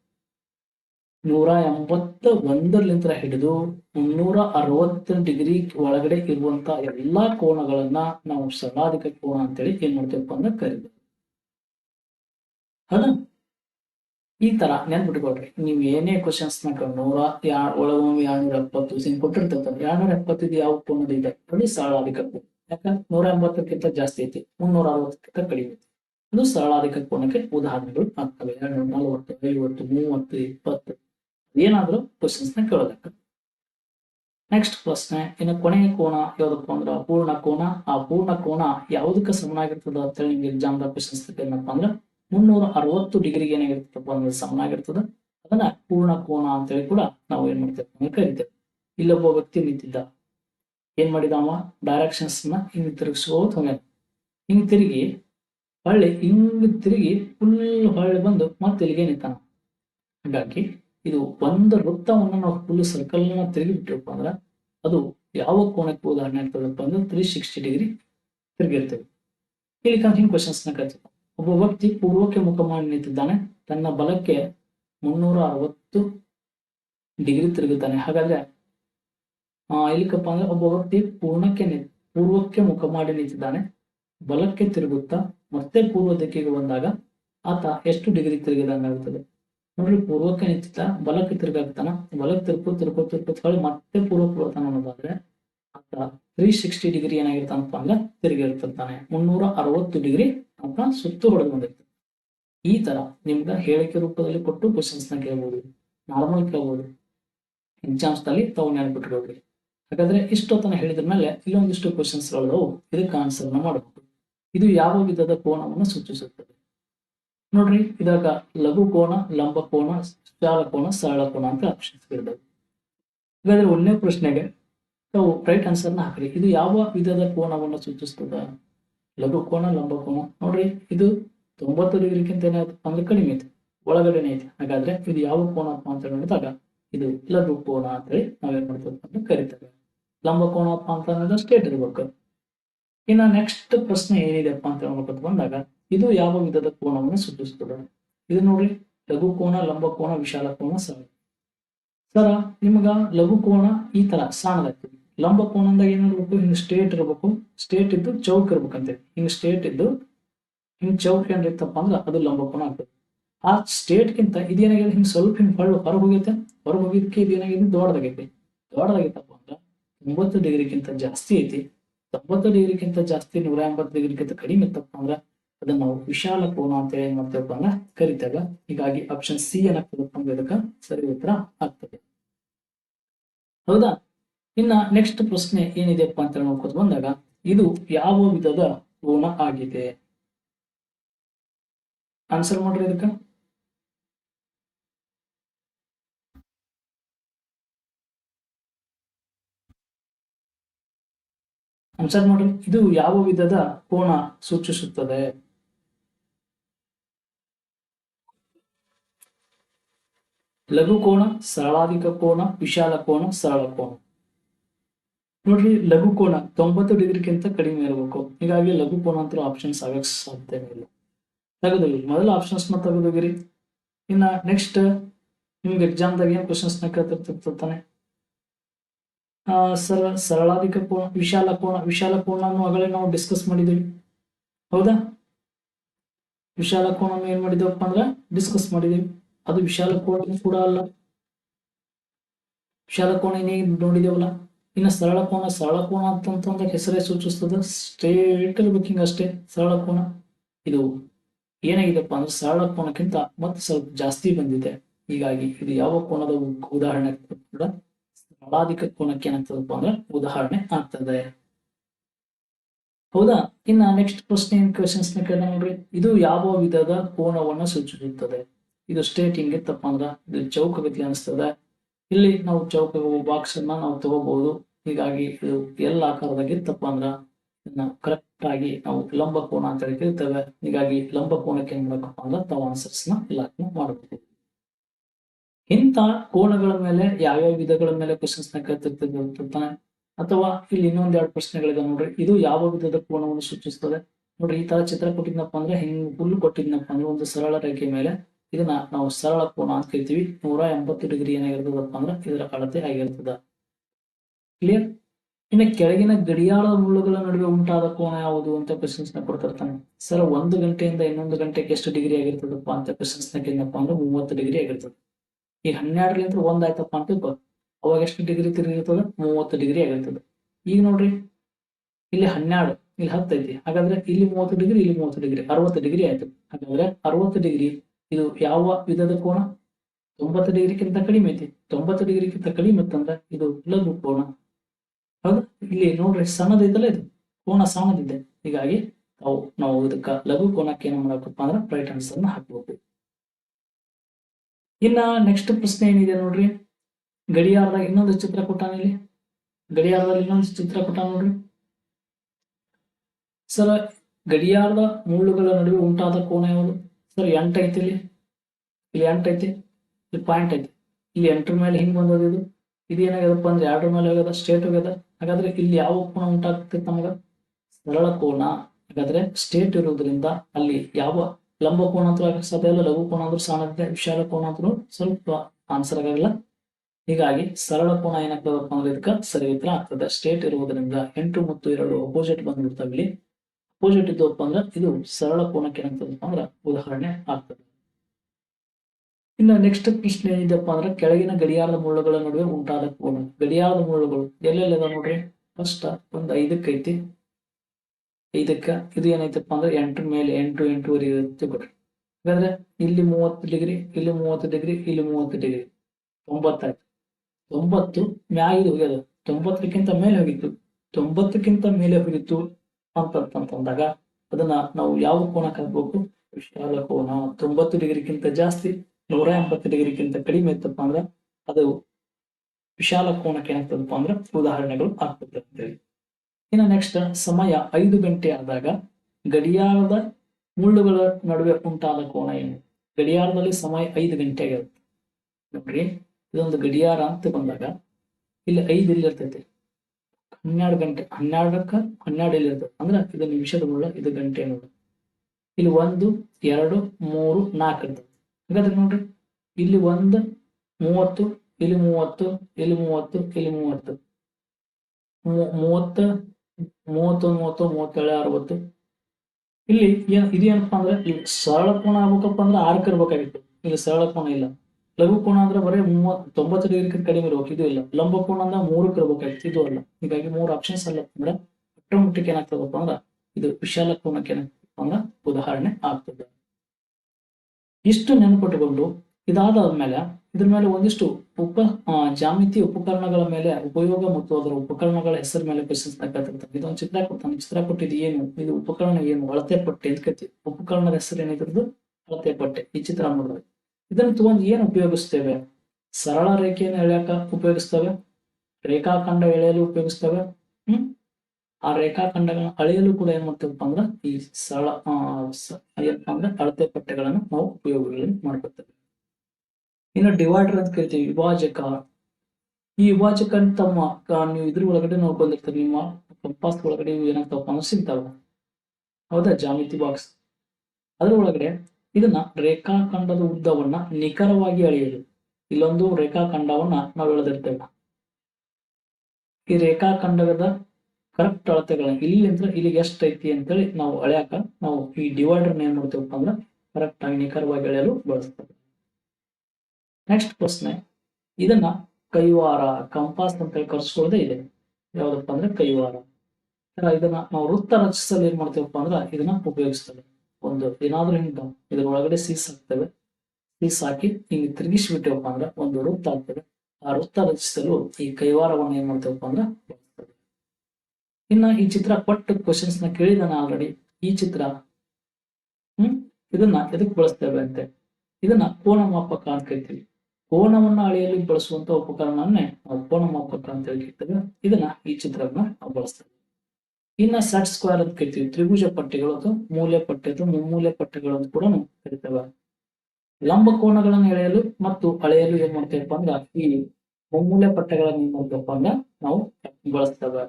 ನೂರ ಎಂಬತ್ತ ಒಂದರ್ಲಿಂತ್ರ ಹಿಡಿದು ಮುನ್ನೂರ ಅರವತ್ತು ಡಿಗ್ರಿ ಒಳಗಡೆ ಇರುವಂತ ಎಲ್ಲಾ ಕೋಣಗಳನ್ನ ನಾವು ಸರಳಾಧಿಕ ಕೋಣ ಅಂತೇಳಿ ಏನ್ ಮಾಡ್ತೇವಪ್ಪ ಅಂದ್ರೆ ಕರಿಬೇಕು ಹೌದಾ? ಈ ತರ ನೆನ್ಪಿಟ್ಕೊಳ್ರಿ. ನೀವು ಏನೇ ಕ್ವಶನ್ಸ್ನ ನೂರ ಯಾ ಒಳಗೊಮ್ಮೆ ಎರಡ್ನೂರ ಎಪ್ಪತ್ತು ಸಿಂಗ್ ಕೊಟ್ಟಿರ್ತಂತ ಎರಡ್ನೂರ ಎಪ್ಪತ್ತಿದ್ ಯಾವ ಕೋಣದಿಂದ ಅದು ಸರಳಾಧಿಕ ಕೋಣ ಯಾಕಂದ್ರೆ ನೂರ ಎಂಬತ್ತಕ್ಕಿಂತ ಜಾಸ್ತಿ ಐತಿ ಮುನ್ನೂರ ಅರವತ್ತಕ್ಕಿಂತ ಕಡಿಮೆ ಐತಿ. ಅದು ಸರಳಾಧಿಕ ಕೋಣಕ್ಕೆ ಉದಾಹರಣೆಗಳು ಆಗ್ತವೆ. ಎರಡ್ನೂರ ನಲವತ್ತು, ಐವತ್ತು, ಮೂವತ್ತು, ಇಪ್ಪತ್ತು. ಏನಾದ್ರೂ ಕ್ವಶನ್ಸ್ನ ಕೇಳೋದಕ್ಕೆ. ನೆಕ್ಸ್ಟ್ ಪ್ರಶ್ನೆ, ಇನ್ನು ಕೊನೆಯ ಕೋಣ ಯಾವ್ದಪ್ಪ ಅಂದ್ರೆ ಅಪೂರ್ಣ ಕೋಣ ಆ ಪೂರ್ಣ ಕೋಣ ಯಾವುದಕ್ಕೆ ಸಮನಾಗಿರ್ತದ ಅಂತೇಳಿ ನಿಮ್ಗೆ ಎಕ್ಸಾಮ್ ಕ್ವಶನ್ಸ್ ಏನಪ್ಪ ಅಂದ್ರೆ ಮುನ್ನೂರ ಅರವತ್ತು ಡಿಗ್ರಿಗೆ ಏನಾಗಿರ್ತದಪ್ಪ ಅಂದ್ರೆ ಸಮನಾಗಿರ್ತದ. ಅದನ್ನ ಪೂರ್ಣ ಕೋನ ಅಂತೇಳಿ ಕೂಡ ನಾವು ಏನ್ ಮಾಡ್ತೇವೆ ಕರಿತೇವೆ. ಇಲ್ಲೊಬ್ಬ ವ್ಯಕ್ತಿ ನಿಂತಿದ್ದ. ಏನ್ ಮಾಡಿದ ಅವ? ಡೈರೆಕ್ಷನ್ಸ್ನ ಹಿಂಗ್ ತಿರುಗಿಸ್ಬೋದು ಹೋಗ್ಯಾನ. ಹಿಂಗ್ ತಿರುಗಿ, ಹೊಳ್ಳಿ ಹಿಂಗ್ ತಿರುಗಿ ಫುಲ್ ಹೊಳ್ಳಿ ಬಂದು ಮತ್ತೆ ಇಲ್ಲಿಗೆ ನಿಂತಾನ. ಹಾಗಾಗಿ ಇದು ಒಂದು ವೃತ್ತವನ್ನು ನಾವು ಫುಲ್ ಸರ್ಕಲ್ನ ತಿರುಗಿ ಬಿಟ್ಟಿರಪ್ಪ ಅಂದ್ರ ಅದು ಯಾವ ಕೋಣಕ್ಕೆ ಉದಾಹರಣೆ ಆಗ್ತದಪ್ಪ ಅಂದ್ರೆ ತ್ರೀ ಸಿಕ್ಸ್ಟಿ ಡಿಗ್ರಿ ತಿರುಗಿರ್ತೇವೆ ಇಲ್ಲಿ ಹಿಂಗ್ ಕ್ವಶನ್ಸ್ನ ಕರಿತೀವಿ ಒಬ್ಬ ವ್ಯಕ್ತಿ ಪೂರ್ವಕ್ಕೆ ಮುಖ ಮಾಡಿ ನಿಂತಿದ್ದಾನೆ, ತನ್ನ ಬಲಕ್ಕೆ ಮುನ್ನೂರ ಅರವತ್ತು ಡಿಗ್ರಿ ತಿರುಗುತ್ತಾನೆ ಹಾಗಾದ್ರೆ ಇಲ್ಲಿಕಪ್ಪ ಅಂದ್ರೆ ಒಬ್ಬ ವ್ಯಕ್ತಿ ಪೂರ್ಣಕ್ಕೆ ನಿ, ಪೂರ್ವಕ್ಕೆ ಮುಖ ಮಾಡಿ ನಿಂತಿದ್ದಾನೆ, ಬಲಕ್ಕೆ ತಿರುಗುತ್ತಾ ಮತ್ತೆ ಪೂರ್ವ ದಿಕ್ಕಿಗೆ ಬಂದಾಗ ಆತ ಎಷ್ಟು ಡಿಗ್ರಿ ತಿರುಗಿದಂಗಾಗುತ್ತದೆ ನೋಡ್ರಿ ಪೂರ್ವಕ್ಕೆ ನಿಂತಿದ್ದ ಬಲಕ್ಕೆ ತಿರ್ಗಾಕ್ತಾನ ಬಲಕ್ಕೆ ತಿರ್ಕು ತಿರ್ಕು ತಿರ್ಕು ಹೇಳಿ ಮತ್ತೆ ಪೂರ್ವ ಬರ್ತಾನ ಅನ್ನೋದಾದ್ರೆ ಆತ ತ್ರೀ ಸಿಕ್ಸ್ಟಿ ಡಿಗ್ರಿ ಏನಾಗಿರ್ತಾನಪ್ಪ ಅಂದ್ರೆ ತಿರುಗಿರ್ತಿರ್ತಾನೆ ಮುನ್ನೂರ ಅರವತ್ತು ಡಿಗ್ರಿ ಅಂತ ಸುತ್ತು ಹೊಡೆದು ಬಂದಿರ್ತಾನೆ. ಈ ತರ ನಿಮ್ಗ ಹೇಳಿಕೆ ರೂಪದಲ್ಲಿ ಕೊಟ್ಟು ಕ್ವಶನ್ಸ್ನ ಕೇಳ್ಬೋದು. ನಾರ್ಮಲ್ ಕೇಳ್ಬೋದು. ಎಕ್ಸಾಮ್ಸ್ನಲ್ಲಿ ತಾವು ನೆನ್ಪಿಟ್ಕೊಳ್ರಿ ಹಾಗಾದ್ರೆ ಇಷ್ಟೊತ್ತನ ಹೇಳಿದ್ರ ಮೇಲೆ ಇಲ್ಲೊಂದಿಷ್ಟು ಕ್ವಶನ್ಸ್ಗಳು ಇದಕ್ಕೆ ಆನ್ಸರ್ನ ಮಾಡಬಹುದು ಇದು ಯಾವ ವಿಧದ ಕೋನವನ್ನು ಸೂಚಿಸುತ್ತದೆ. ನೋಡ್ರಿ ಇದಾಗ ಲಘು ಕೋನ ಲಂಬ ಕೋನ ಜಾಲ ಕೋನ ಸರಳ ಕೋನ ಅಂತ ಆಪ್ಷನ್ಸ್ ಇರ್ತವೆ ಹಾಗಾದ್ರೆ ಒಂದನೇ ಪ್ರಶ್ನೆಗೆ ನಾವು ರೈಟ್ ಆನ್ಸರ್ನ ಹಾಕ್ರಿ. ಇದು ಯಾವ ವಿಧದ ಕೋನವನ್ನು ಸೂಚಿಸ್ತದ? ಲಘು ಕೋನ ಲಂಬ ಕೋನ ನೋಡ್ರಿ, ಇದು ತೊಂಬತ್ತು ಡಿಗ್ರಿಗಿಂತ ಏನಾಯ್ತು ಅಂದ್ರೆ ಕಡಿಮೆ ಐತೆ, ಒಳಗಡೆನೆ ಐತೆ. ಹಾಗಾದ್ರೆ ಇದು ಯಾವ ಕೋನ ಅಂತ ನೋಡಿದಾಗ ಇದು ಲಘು ಕೋನ ಅಂತೇಳಿ ನಾವೇನ್ ಮಾಡ್ತೇವೆ ಅಂತ ಕರಿತೇವೆ. ಲಂಬ ಕೋನ ಅಂತ ಸ್ಟೇಟ್ ಇರ್ಬೇಕು. ಇನ್ನ ನೆಕ್ಸ್ಟ್ ಪ್ರಶ್ನೆ ಏನಿದೆಪ್ಪ ಅಂತ ಬಂದಾಗ ಇದು ಯಾವ ವಿಧದ ಕೋನವನ್ನು ಸೂಚಿಸುತ್ತದೆ? ಇದು ನೋಡ್ರಿ, ಲಘು ಕೋಣ ಲಂಬ ಕೋಣ ವಿಶಾಲ ಕೋಣ ಸರ ಸರ, ನಿಮ್ಗ ಲಘು ಕೋಣ ಈ ತರ ಸಾಣದಾಗ್ತದೆ ಲಂಬ ಕೋಣ ಅಂದಾಗ ಏನಿರ್ಬೇಕು ಹಿಂಗ್ ಸ್ಟೇಟ್ ಇರ್ಬೇಕು. ಸ್ಟೇಟ್ ಇದ್ದು ಚೌಕ್ ಇರ್ಬೇಕಂತೆ. ಹಿಂಗ್ ಸ್ಟೇಟ್ ಇದ್ದು ಹಿಂಗ್ ಚೌಕ್ ಏನ್ ಇತ್ತಪ್ಪ ಅಂದ್ರೆ ಅದು ಲಂಬ ಕೋಣ ಆಗ್ತದೆ. ಆ ಸ್ಟೇಟ್ ಗಿಂತ ಇದೇನಾಗಿದೆ ಹಿಂಗ್ ಸ್ವಲ್ಪ ಹಿಂಗ್ ಹೊಳ್ಳು ಹೊರ ಹೋಗೈತೆ ಹೊರ ಹೋಗಿದ್ಕೆ ಇದೇನಾಗಿದೆ ದೊಡ್ಡದಾಗೈತಿ. ದೊಡ್ಡದಾಗೈತಪ್ಪ ಅಂದ್ರ ಒಂಬತ್ತು ಡಿಗ್ರಿಗಿಂತ ಜಾಸ್ತಿ ಐತಿ. ತೊಂಬತ್ತು ಡಿಗ್ರಿಗಿಂತ ಜಾಸ್ತಿ ನೂರ ಎಂಬತ್ತು ಡಿಗ್ರಿಗಿಂತ ಕಡಿಮೆ ಇತ್ತಪ್ಪ ಅಂದ್ರ ಅದನ್ನ ನಾವು ವಿಶಾಲ ಕೋನ ಅಂತ ಹೇಳಿ ಮಾಡ್ತೇವಪ್ಪ ಅಂದ್ರೆ ಕರಿತೇವೆ. ಹೀಗಾಗಿ ಆಪ್ಷನ್ ಸಿ ಅನ್ನ ಅಂದ್ರೆ ಸರಿ ಉತ್ತರ ಆಗ್ತದೆ. ಹೌದಾ? ಇನ್ನ ನೆಕ್ಸ್ಟ್ ಪ್ರಶ್ನೆ ಏನಿದೆಪ್ಪ ಅಂತ ನೋಡ್ಕೊತ ಬಂದಾಗ ಇದು ಯಾವ ವಿಧದ ಕೋನ ಆಗಿದೆ? ಆನ್ಸರ್ ಮಾಡ್ರಿ ಇದಕ್ಕ. ಆನ್ಸರ್ ಮಾಡ್ರಿ. ಇದು ಯಾವ ವಿಧದ ಕೋನ ಸೂಚಿಸುತ್ತದೆ? ಲಘು ಕೋಣ ಸರಳಾಧಿಕ ಕೋಣ ವಿಶಾಲ ಕೋಣ ಸರಳ ಕೋಣ ನೋಡ್ರಿ ಲಘು ಕೋಣ ತೊಂಬತ್ತು ಡಿಗ್ರಿಗಿಂತ ಕಡಿಮೆ ಇರಬೇಕು. ಹೀಗಾಗಿ ಲಘು ಕೋಣ ಅಂತ ಆಪ್ಷನ್ಸ್ ಆಗಕ್ ಸಾಧ್ಯನೇ ಇಲ್ಲ. ತೆಗೆದೋಗಿ ಮೊದಲ ಆಪ್ಷನ್ಸ್ನ ತೆಗೆದೋಗಿರಿ ಇನ್ನ ನೆಕ್ಸ್ಟ್ ನಿಮ್ಗೆ ಎಕ್ಸಾಮ್ದಾಗ ಏನ್ ಕ್ವಶನ್ಸ್ನ ಕೇಳ್ತಿರ್ತಿರ್ತಾನೆ ಸರ, ಸರಳಾಧಿಕ ಕೋಣ ವಿಶಾಲ ಕೋಣ ವಿಶಾಲ ಕೋಣನು ಆಗಲೇ ನಾವು ಡಿಸ್ಕಸ್ ಮಾಡಿದ್ದೀವಿ ಹೌದಾ? ವಿಶಾಲ ಕೋಣನು ಏನ್ ಮಾಡಿದೇವಪ್ಪ ಅಂದ್ರೆ ಡಿಸ್ಕಸ್ ಮಾಡಿದೀವಿ. ಅದು ವಿಶಾಲ ಕೋಣೆ ಕೂಡ ಅಲ್ಲ. ವಿಶಾಲ ಕೋಣೆನೇ ಏನೇ ನೋಡಿದೇವಲ್ಲ. ಇನ್ನು ಸರಳ ಕೋಣ ಸರಳ ಕೋಣ ಅಂತಂತಂದ್ರೆ ಹೆಸರೇ ಸೂಚಿಸ್ತದ. ಸ್ಟ್ರೇಟ್ ಲುಕಿಂಗ್ ಅಷ್ಟೇ, ಸರಳ ಕೋಣ. ಇದು ಏನಾಗಿದೆಪ್ಪ ಅಂದ್ರೆ ಸರಳ ಕೋಣಕ್ಕಿಂತ ಮತ್ತೆ ಸ್ವಲ್ಪ ಜಾಸ್ತಿ ಬಂದಿದೆ. ಹೀಗಾಗಿ ಇದು ಯಾವ ಕೋಣದ ಉದಾಹರಣೆ ಕೂಡ ಸರಳಾಧಿಕ ಕೋಣಕ್ಕೆ ಏನಾಗ್ತದಪ್ಪ ಅಂದ್ರೆ ಉದಾಹರಣೆ ಆಗ್ತದೆ. ಹೌದಾ? ಇನ್ನ ನೆಕ್ಸ್ಟ್ ಪ್ರಶ್ನೆ ಕ್ವಶನ್ಸ್ನ ಕೇಳ ನೋಡ್ರಿ. ಇದು ಯಾವ ವಿಧದ ಕೋಣವನ್ನು ಸೂಚಿಸುತ್ತದೆ? ಇದು ಸ್ಟೇಟ್ ಹಿಂಗಿತ್ತಪ್ಪ ಅಂದ್ರೆ ಇದು ಚೌಕಗತಿ ಅನಿಸ್ತದೆ. ಇಲ್ಲಿ ನಾವು ಚೌಕ ಬಾಕ್ಸ್ ಅನ್ನ ನಾವು ತಗೋಬಹುದು. ಹೀಗಾಗಿ ಇದು ಎಲ್ ಆಕಾರದಾಗ ಇತ್ತಪ್ಪ ಅಂದ್ರ ಇದನ್ನ ಕರೆಕ್ಟ್ ಆಗಿ ನಾವು ಲಂಬ ಕೋಣ ಅಂತ ಹೇಳಿ ತಿಳ್ತೇವೆ ಹೀಗಾಗಿ ಲಂಬ ಕೋಣಕ್ಕೆ ಏನ್ ಮಾಡಬೇಕಪ್ಪ ಅಂದ್ರೆ ತಾವು ಆನ್ಸರ್ಸ್ನ ಇಲಾಖೆ ಮಾಡಬಹುದು ಇಂಥ ಕೋಣಗಳ ಮೇಲೆ ಯಾವ್ಯಾವ ವಿಧಗಳ ಮೇಲೆ ಕ್ವಶನ್ಸ್ನ ಕೇಳ್ತಿರ್ತದೆ ಅಂತಾನೆ ಅಥವಾ ಇಲ್ಲಿ ಇನ್ನೊಂದ್ ಎರಡು ಪ್ರಶ್ನೆಗಳಿದೆ ನೋಡ್ರಿ. ಇದು ಯಾವ ವಿಧದ ಕೋಣವನ್ನು ಸೂಚಿಸ್ತದೆ? ನೋಡ್ರಿ ಈ ತರ ಚಿತ್ರ ಕೊಟ್ಟಿದ್ನಪ್ಪ ಅಂದ್ರೆ ಹೆಂಗ್ ಹುಲ್ಲು ಕೊಟ್ಟಿದ್ನಪ್ಪ ಅಂದ್ರೆ ಒಂದು ಸರಳ ರೇಖೆ ಮೇಲೆ ಇದನ್ನ ನಾವು ಸರಳ ಕೋನ ಅಂತ ಕರಿತೀವಿ ನೂರ ಎಂಬತ್ತು ಡಿಗ್ರಿ ಏನಾಗಿರ್ತದಪ್ಪ ಅಂದ್ರೆ ಇದರ ಅಳತೆ ಆಗಿರ್ತದ. ಕ್ಲಿಯರ್ ಇನ್ನು ಕೆಳಗಿನ ಗಡಿಯಾಳದ ಮುಳ್ಳುಗಳ ನಡುವೆ ಉಂಟಾದ ಕೋನ ಯಾವುದು ಅಂತ ಕ್ವಶನ್ಸ್ನ ಕೊಡ್ತಿರ್ತಾನೆ. ಸರ್, ಒಂದು ಗಂಟೆಯಿಂದ ಇನ್ನೊಂದು ಗಂಟೆಗೆ ಎಷ್ಟು ಡಿಗ್ರಿ ಆಗಿರ್ತದಪ್ಪ ಅಂತ ಕ್ವಶನ್ಸ್ನ ಕೇಳಿದಪ್ಪ ಅಂದ್ರೆ ಮೂವತ್ತು ಡಿಗ್ರಿ ಆಗಿರ್ತದೆ. ಈ ಹನ್ನೆರಡರಿಂದ ಒಂದಾಯ್ತಪ್ಪ ಅಂತ. ಅವಾಗ ಎಷ್ಟು ಡಿಗ್ರಿ ತಿರುಗಿರ್ತದೆ? ಮೂವತ್ತು ಡಿಗ್ರಿ ಆಗಿರ್ತದೆ. ಈಗ ನೋಡ್ರಿ. ಇಲ್ಲಿ ಹನ್ನೆರಡು, ಇಲ್ಲಿ ಹತ್ತೈತಿ ಹಾಗಾದ್ರೆ ಇಲ್ಲಿ ಮೂವತ್ತು ಡಿಗ್ರಿ, ಇಲ್ಲಿ ಮೂವತ್ತು ಡಿಗ್ರಿ. ಅರವತ್ತು ಡಿಗ್ರಿ ಆಯ್ತು. ಹಾಗಾದ್ರೆ ಅರವತ್ತು ಡಿಗ್ರಿ ಇದು ಯಾವ ವಿಧದ ಕೋನ? ತೊಂಬತ್ತು ಡಿಗ್ರಿಗಿಂತ ಕಡಿಮೆ ಐತಿ. ತೊಂಬತ್ತು ಡಿಗ್ರಿಗಿಂತ ಕಡಿಮೆ ಇತ್ತಂದ್ರೆ ಇದು ಲಘು ಕೋನ. ಹೌದು? ಇಲ್ಲಿ ನೋಡ್ರಿ ಸಣ್ಣದೈತಲ್ಲ ಇದು. ಕೋನ ಸಣ್ಣದಿದೆ. ಹೀಗಾಗಿ ನಾವು ನಾವು ಇದಕ್ಕ ಲಘು ಕೋನಕ್ಕೆ ಏನ್ ಮಾಡಬೇಕಪ್ಪ ಅಂದ್ರೆ ರೈಟ್ ಆನ್ಸರ್ನ ಹಾಕ್ಬೇಕು ಇನ್ನ ನೆಕ್ಸ್ಟ್ ಪ್ರಶ್ನೆ ಏನಿದೆ ನೋಡ್ರಿ? ಗಡಿಯಾರದ ಇನ್ನೊಂದು ಚಿತ್ರ ಕೊಟ್ಟಾನ ಇಲ್ಲಿ. ಗಡಿಯಾರದಲ್ಲಿ ಇನ್ನೊಂದು ಚಿತ್ರ ಕೊಟ್ಟಾನ ನೋಡ್ರಿ. ಸರ, ಗಡಿಯಾರದ ಮುಳ್ಳುಗಳ ನಡುವೆ ಉಂಟಾದ ಕೋನ ಯಾವುದು? ಸರ್ ಎಂಟು ಐತಿ ಇಲ್ಲಿ. ಇಲ್ಲಿ ಎಂಟು ಐತಿ. ಇಲ್ಲಿ ಪಾಯಿಂಟ್ ಐತಿ. ಇಲ್ಲಿ ಎಂಟ್ರ ಮೇಲೆ ಹಿಂಗೆ ಬಂದದ ಇದು. ಇದು ಏನಾಗ್ಯದಪ್ಪ ಅಂದ್ರೆ ಎರಡ್ರ ಮೇಲೆ ಹೋಗ್ಯದ ಸ್ಟೇಟ್ ಹೋಗ್ಯದ ಹಾಗಾದ್ರೆ ಇಲ್ಲಿ ಯಾವ ಕೋಣ ಉಂಟಾಗ್ತೈತಿ ನಮಗ ಸರಳ ಕೋಣ ಹಾಗಾದ್ರೆ ಸ್ಟೇಟ್ ಇರೋದ್ರಿಂದ ಅಲ್ಲಿ ಯಾವ ಲಂಬ ಕೋಣ ಅಂತೂ ಸಾಧ್ಯ ಇಲ್ಲ, ಲಘು ಕೋಣ ಅಂದ್ರೂ ಸಾಣದೇ ವಿಶಾಲ ಕೋಣ ಅಂದ್ರೂ ಸ್ವಲ್ಪ ಆನ್ಸರ್ ಆಗಲ್ಲ ಹೀಗಾಗಿ ಸರಳ ಕೋಣ ಏನಾಗ್ತದಪ್ಪ ಅಂದ್ರೆ ಇದಕ್ಕ ಸರಿ ಉತ್ತರ ಆಗ್ತದೆ. ಸ್ಟೇಟ್ ಇರುವುದರಿಂದ ಎಂಟು ಮತ್ತು ಎರಡು ಅಪೋಸಿಟ್ ಬಂದ್ಬಿಡ್ತಾವೆ ಇಲ್ಲಿ. ಅಪೋಸಿಟ್ ಇದ್ದವಪ್ಪ ಅಂದ್ರೆ, ಇದು ಸರಳ ಕೋನಕ್ಕೆ ಏನಾಗ್ತದಪ್ಪ ಅಂದ್ರೆ, ಉದಾಹರಣೆ ಆಗ್ತದೆ. ಇನ್ನು ನೆಕ್ಸ್ಟ್ ಪ್ರಶ್ನೆ ಏನಿದೆಪ್ಪ ಅಂದ್ರೆ, ಕೆಳಗಿನ ಗಡಿಯಾರದ ಮುಳ್ಳುಗಳ ನಡುವೆ ಉಂಟಾದ ಕೋನ. ಗಡಿಯಾರದ ಮುಳ್ಳುಗಳು ಎಲ್ಲೆಲ್ಲ ನೋಡ್ರಿ? ಫಸ್ಟ್ ಒಂದು ಐದಕ್ಕೆ ಐತಿ. ಐದಕ್ಕ, ಇದು ಏನೈತಪ್ಪ ಅಂದ್ರೆ, ಎಂಟು ಮೇಲೆ ಎಂಟು, ಎಂಟೂವರೆ ಇರುತ್ತೆ ಬಿಡ್ರಿ. ಹಾಗಾದ್ರೆ, ಇಲ್ಲಿ ಮೂವತ್ತು ಡಿಗ್ರಿ, ಇಲ್ಲಿ ಮೂವತ್ತು ಡಿಗ್ರಿ, ಇಲ್ಲಿ ಮೂವತ್ತು ಡಿಗ್ರಿ. ತೊಂಬತ್ತಾಯ್ತು. ತೊಂಬತ್ತು ಮ್ಯಾಗಿದು ಹೋಗ್ಯದ. ತೊಂಬತ್ತಕ್ಕಿಂತ ಮೇಲೆ ಹೋಗಿತ್ತು. ತೊಂಬತ್ತಕ್ಕಿಂತ ಮೇಲೆ ಹೋಗಿತ್ತು. ಅಂತಂತಂದಾಗ ಅದನ್ನ ನಾವು ಯಾವ ಕೋನಕ್ಕೆ ಹಾಕ್ಬೇಕು ವಿಶಾಲ ಕೋನ ತೊಂಬತ್ತು ಡಿಗ್ರಿಗಿಂತ ಜಾಸ್ತಿ, ನೂರ ಎಂಬತ್ತು ಡಿಗ್ರಿಗಿಂತ ಕಡಿಮೆ ಇತ್ತಪ್ಪ ಅಂದ್ರೆ ಅದು ವಿಶಾಲ ಕೋನಕ್ಕೆ ಏನಾಗ್ತದಪ್ಪ ಅಂದ್ರೆ ಉದಾಹರಣೆಗಳು ಆಗ್ತದೆ ಅಂತೇಳಿ ಇನ್ನು ನೆಕ್ಸ್ಟ್ ಸಮಯ ಐದು ಗಂಟೆ ಆದಾಗ ಗಡಿಯಾರದ ಮುಳ್ಳುಗಳ ನಡುವೆ ಉಂಟಾದ ಕೋನ ಏನು? ಗಡಿಯಾರದಲ್ಲಿ ಸಮಯ ಐದು ಗಂಟೆ ಆಗಿರುತ್ತೆ. ನೋಡ್ರಿ, ಇದೊಂದು ಗಡಿಯಾರ ಅಂತ ಬಂದಾಗ ಇಲ್ಲಿ ಐದು ಇಲ್ಲಿ ಇರ್ತೈತಿ ಹನ್ನೆರಡು ಗಂಟೆ, ಹನ್ನೆರಡಕ್ಕ ಹನ್ನೆರಡು ಇಲ್ಲಿ ಇರ್ತದೆ ಅಂದ್ರೆ ಇದು ನಿಮಿಷದ ಮುಳ್ಳ ಇದು ಗಂಟೆ ನೋಡು ಇಲ್ಲಿ ಒಂದು, ಎರಡು, ಮೂರು ನಾಲ್ಕು ಇರ್ತದೆ ಹಾಗಾದ್ರೆ ನೋಡ್ರಿ. ಇಲ್ಲಿ ಒಂದು, ಮೂವತ್ತು, ಇಲ್ಲಿ ಮೂವತ್ತು ಇಲ್ಲಿ ಮೂವತ್ತು ಇಲ್ಲಿ ಮೂವತ್ತು. ಮೂವತ್ತು ಮೂವತ್ತು ಮೂವತ್ತು, ಮೂವತ್ತೇಳು, ಅರವತ್ತು. ಇಲ್ಲಿ ಏನ್ ಇದೇನಪ್ಪಾ ಅಂದ್ರೆ ಇಲ್ಲಿ ಸರಳ ಕೋಣ ಆಗ್ಬೇಕಪ್ಪ ಅಂದ್ರೆ ಆರ್ಕ್ ಇರ್ಬೇಕಾಗಿತ್ತು. ಇಲ್ಲಿ ಸರಳ ಕೋಣ ಇಲ್ಲ. ಲಘು ಕೋಣ ಅಂದ್ರೆ ಬರೀ ಮೂವತ್ ತೊಂಬತ್ತು ಡಿಗ್ರಿ ಕಡಿಮೆ ಇರ್ಬೇಕು. ಇದು ಇಲ್ಲ. ಲಂಬ ಕೋಣ ಅಂದ್ರೆ ಮೂರಕ್ಕೆ ಇರ್ಬೇಕಾಗಿತ್ತು ಇದು ಅಲ್ಲ. ಹೀಗಾಗಿ ಮೂರು ಆಪ್ಷನ್ಸ್ ಅಲ್ಲ. ಅಂದ್ರೆ ಆಟೋಮೆಟಿಕ್ ಏನಾಗ್ತದಪ್ಪ ಅಂದ್ರೆ ಇದು ವಿಶಾಲ ಕೋನಕ್ಕೆ ಏನಾಗ್ತದಪ್ಪ ಅಂದ್ರೆ ಉದಾಹರಣೆ ಆಗ್ತದೆ. ಇಷ್ಟು ನೆನಪಿಟ್ಟುಕೊಂಡು ಇದಾದಾದ್ಮೇಲೆ ಇದ್ರ ಮೇಲೆ ಒಂದಿಷ್ಟು ಉಪ ಜಾಮಿತಿ ಉಪಕರಣಗಳ ಮೇಲೆ ಉಪಯೋಗ ಮತ್ತು ಅದರ ಉಪಕರಣಗಳ ಹೆಸರ ಮೇಲೆ ಕ್ವಶನ್ಸ್ ಕೇಳ್ತಿರ್ತಾರೆ. ಇದೊಂದು ಚಿತ್ರ ಕೊಡ್ತಾನೆ. ಚಿತ್ರ ಕೊಟ್ಟಿದ್ದು ಏನು? ಇದು ಉಪಕರಣ ಏನು? ಅಳತೆ ಪಟ್ಟೆ ಅಂತ ಕರಿತೀವಿ ಉಪಕರಣದ ಹೆಸರು ಏನಿದ್ರದ್ದು? ಅಳತೆ ಪಟ್ಟೆ. ಈ ಚಿತ್ರ ನೋಡಿದ್ರೆ ಇದನ್ನ ತಗೊಂಡು ಏನ್ ಉಪಯೋಗಿಸ್ತೇವೆ? ಸರಳ ರೇಖೆಯನ್ನು ಎಳೆಯಕ ಉಪಯೋಗಿಸ್ತವೆ? ರೇಖಾಖಂಡ ಎಳೆಯಲು ಉಪಯೋಗಿಸ್ತವೆ? ಹ್ಮ್? ಆ ರೇಖಾಖಂಡಗಳನ್ನ ಅಳೆಯಲು ಕೂಡ ಏನ್ ಮಾಡ್ತೇವಪ್ಪ ಅಂದ್ರೆ ಈ ಸರಳ ಏನಪ್ಪಾ ಅಂದ್ರೆ ಅಳತೆ ಪಟ್ಟೆಗಳನ್ನು ನಾವು ಉಪಯೋಗಗಳನ್ನು ಮಾಡ್ಕೊತೇವೆ ಇನ್ನು ಡಿವೈಡರ್ ಅಂತ ಕರಿತೀವಿ, ವಿಭಾಜಕ. ಈ ವಿಭಾಜಕ ತಮ್ಮ ನೀವು ಇದ್ರ ಒಳಗಡೆ ನೋಡ್ಕೊಂಡಿರ್ತೀರಿ ನಿಮ್ಮ ಕಂಪಾಸ್ ಒಳಗಡೆ ಇವು ಏನಾಗ್ತಾವಪ್ಪ ಅಂದ್ರೆ ಸಿಗ್ತಾವ. ಹೌದಾ? ಜಾಮಿತಿ ಬಾಕ್ಸ್ ಅದ್ರ ಒಳಗಡೆ ಇದನ್ನ ರೇಖಾಖಂಡದ ಉದ್ದವನ್ನ ನಿಖರವಾಗಿ ಅಳೆಯಲು ಇಲ್ಲೊಂದು ರೇಖಾಖಂಡವನ್ನ ನಾವು ಎಳೆದಿರ್ತೇವೆ. ಈ ರೇಖಾಖಂಡದ ಕರೆಕ್ಟ್ ಅಳತೆಗಳನ್ನ ಇಲ್ಲಿಂದ ಇಲ್ಲಿಗೆ ಎಷ್ಟು ಐತಿ ಅಂತೇಳಿ ನಾವು ಅಳೆಯಕ ನಾವು ಈ ಡಿವೈಡರ್ ಏನ್ ಮಾಡ್ತೇವಪ್ಪ ಅಂದ್ರೆ ಕರೆಕ್ಟ್ ಆಗಿ ನಿಖರವಾಗಿ ಎಳೆಯಲು ಬಳಸ್ತೇವೆ. ನೆಕ್ಸ್ಟ್ ಪ್ರಶ್ನೆ. ಇದನ್ನ ಕೈವಾರ ಕಂಪಾಸ್ ಅಂತ ಹೇಳಿ ಕರ್ಸ್ಕೊಳ್ಳೋದೇ ಇದೆ. ಯಾವ್ದಪ್ಪ ಅಂದ್ರೆ ಕೈವಾರ. ಇದನ್ನ ನಾವು ವೃತ್ತ ರಚಿಸಲು ಏನ್ ಮಾಡ್ತೇವಪ್ಪ ಅಂದ್ರೆ ಇದನ್ನ ಉಪಯೋಗಿಸ್ತೇವೆ. ಒಂದು ಏನಾದ್ರೂ ಹಿಂಗ ಇದ್ರ ಒಳಗಡೆ ಸೀಸ್ ಹಾಕ್ತೇವೆ ಸೀಸ್ ಹಾಕಿ ಹಿಂಗೆ ತಿರುಗಿಸಿ ಬಿಟ್ಟೇವಪ್ಪ ಅಂದ್ರೆ ಒಂದು ವೃತ್ತ ಆಗ್ತದೆ. ಆ ವೃತ್ತ ರಚಿಸಲು ಈ ಕೈವಾರವನ್ನು ಏನ್ ಮಾಡ್ತೇವಪ್ಪ ಅಂದ್ರೆ ಇನ್ನ ಈ ಚಿತ್ರ ಕೊಟ್ಟು ಕ್ವಶನ್ಸ್ನ ಕೇಳಿದಾನೆ ಆಲ್ರೆಡಿ ಈ ಚಿತ್ರ, ಹ್ಮ್, ಇದನ್ನ ಎದಕ್ ಬಳಸ್ತೇವೆ ಅಂತೆ? ಇದನ್ನ ಕೋಣ ಮಾಪಕ ಅಂತ ಕರಿತೀವಿ ಕೋಣವನ್ನ ಅಳೆಯಲು ಬಳಸುವಂತ ಉಪಕರಣವನ್ನೇ ನಾವು ಕೋಣ ಮಾಪಕ ಅಂತ ಹೇಳಿ ಕರಿತೇವೆ ಇದನ್ನ ಈ ಚಿತ್ರವನ್ನ ನಾವು ಬಳಸ್ತೇವೆ. ಇನ್ನ ಸಟ್ ಸ್ಕ್ವೇರ್ ಅಂತ ಕರಿತೀವಿ. ತ್ರಿಭುಜ ಪಟ್ಟಿಗಳು ಅಥವಾ ಮೂಲೆ ಪಟ್ಟಿ ಅಥವಾ ಮುಮ್ಮೂಲೆ ಪಟ್ಟಿಗಳು ಅಂತ ಕೂಡ ಕರಿತೇವೆ. ಲಂಬ ಕೋನಗಳನ್ನು ಎಳೆಯಲು ಮತ್ತು ಅಳೆಯಲು ಏನ್ ಮಾಡ್ತೇವಪ್ಪ ಅಂದ್ರ, ಈ ಮುಮ್ಮೂಲೆ ಪಟ್ಟೆಗಳನ್ನ ಏನ್ ಮಾಡ್ತೇವಪ್ಪ ಅಂದ್ರ, ನಾವು ಬಳಸ್ತೇವೆ.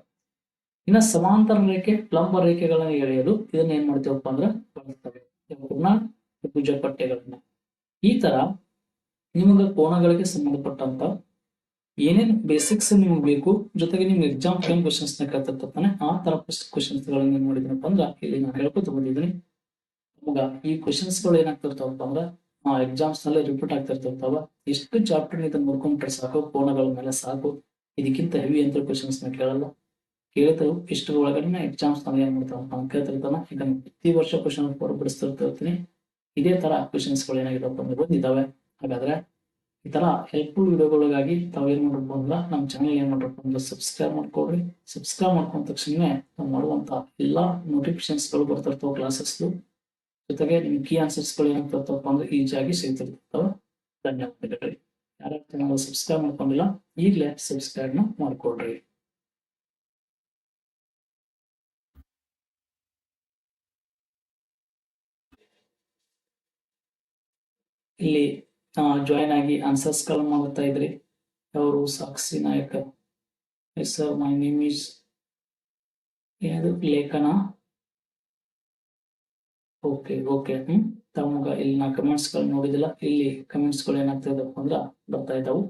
ಇನ್ನ ಸಮಾಂತರ ರೇಖೆ, ಲಂಬ ರೇಖೆಗಳನ್ನ ಎಳೆಯಲು ಇದನ್ನ ಏನ್ ಮಾಡ್ತೇವಪ್ಪ ಅಂದ್ರ, ಬಳಸ್ತೇವೆ. ತ್ರಿಭುಜ ಪಟ್ಟೆಗಳನ್ನ. ಈ ತರ ನಿಮಗ ಕೋನಗಳಿಗೆ ಸಂಬಂಧಪಟ್ಟಂತ ಏನೇನ್ ಬೇಸಿಕ್ಸ್ ನಿಮ್ಗೆ ಬೇಕು? ಜೊತೆಗೆ ನಿಮ್ಗೆ ಎಕ್ಸಾಮ್ ಟೈಮ್ ಕ್ವಶನ್ಸ್ನ ಕೇಳ್ತಿರ್ತಾನೆ ಆ ತರ ಕ್ವಶನ್ಸ್ ಗಳನ್ನ ಏನ್ ಮಾಡಿದ್ನಪ್ಪ ಅಂದ್ರ ಇಲ್ಲಿ ನಾನು ಹೇಳ್ಕೊತ ಬಂದಿದ್ದೀನಿ. ನಮಗ ಈ ಕ್ವಶನ್ಸ್ಗಳು ಏನಾಗ್ತಿರ್ತಾವಪ್ಪ ಅಂದ್ರ, ಆ ಎಕ್ಸಾಮ್ಸ್ನಲ್ಲಿ ರಿಪೀಟ್ ಆಗ್ತಿರ್ತಿರ್ತಾವ. ಎಷ್ಟು ಚಾಪ್ಟರ್ ಇದನ್ನ ನೋಡ್ಕೊಂಡ್ರೆ ಸಾಕು? ಕೋಣಗಳ ಮೇಲೆ ಸಾಕು? ಇದಕ್ಕಿಂತ ಹೆವಿ ಅಂತ ಕ್ವಶನ್ಸ್ನ ಕೇಳಲ್ಲ. ಕೇಳಿದ್ರು ಇಷ್ಟು ಒಳಗಡೆ ಎಕ್ಸಾಮ್ಸ್ನಲ್ಲಿ ಏನ್ ಮಾಡ್ತಾವಪ್ಪ ಅಂತ ಕೇಳ್ತಿರ್ತಾನ. ಇದನ್ನ ಪ್ರತಿ ವರ್ಷ ಕ್ವಶನ್ ಹೊರಬಿಡಿಸ್ತಿರ್ತೀನಿ ಇದೇ ತರ ಕ್ವಶನ್ಸ್ಗಳು ಏನಾಗಿದಪ್ಪ ಅಂದ್ರೆ ಬಂದಿದ್ದಾವೆ ಹಾಗಾದ್ರೆ ಈ ತರ ಹೆಲ್ಪ್ಫುಲ್ ವಿಡಿಯೋಗಳಿಗಾಗಿ ತಾವು ಏನ್ ಮಾಡ್ಬೇಕು ಅಂದ್ರೆ ನಮ್ಮ ಚಾನಲ್ ಏನ್ ಮಾಡ್ಬೇಕು ಅಂದ್ರೆ ಸಬ್ಸ್ಕ್ರೈಬ್ ಮಾಡ್ಕೊಡ್ರಿ ಸಬ್ಸ್ಕ್ರೈಬ್ ಮಾಡ್ಕೊಂಡ ತಕ್ಷಣ ನಾವು ಮಾಡುವಂತ ಎಲ್ಲಾ ನೋಟಿಫಿಕೇಶನ್ಸ್ಗಳು ಬರ್ತಿರ್ತಾವ ಕ್ಲಾಸಸ್ ಜೊತೆಗೆ ನಿಮ್ ಕೀ ಆನ್ಸರ್ಸ್ಗಳು ಏನಾಗ್ತಿರ್ತಾವಪ್ಪ ಅಂದ್ರೆ ಈಜಿಯಾಗಿ ಸಿಗ್ತಿರ್ತಾವ. ಧನ್ಯವಾದಗಳು. ಯಾರ್ಯಾರು ಚಾನಲ್ ಸಬ್ಸ್ಕ್ರೈಬ್ ಮಾಡ್ಕೊಂಡಿಲ್ಲ, ಈಗಲೇ ಸಬ್ಸ್ಕ್ರೈಬ್ನ ಮಾಡ್ಕೊಡ್ರಿ ಇಲ್ಲಿ ಜಾಯಿನ್ ಆಗಿ ಆನ್ಸರ್ಸ್ ಕಾಲ್ ಮಾಡ್ತಾ ಇದ್ರಿ. ಅವರು ಸಾಕ್ಷಿ ನಾಯಕ ಸರ್ ಮೈ ನೇಮ್ ಈಸ್ ಏನದು ಲೇಖನ? ಓಕೆ ಓಕೆ ಹ್ಮ್ ತಮಗ ಇಲ್ಲಿ ನಾ ಕಮೆಂಟ್ಸ್ಗಳು ನೋಡಿದಿಲ್ಲ. ಇಲ್ಲಿ ಕಮೆಂಟ್ಸ್ಗಳು ಏನಾಗ್ತಾ ಇದಾವೆ ಅಂದ್ರ ಬರ್ತಾ ಇದಾವು.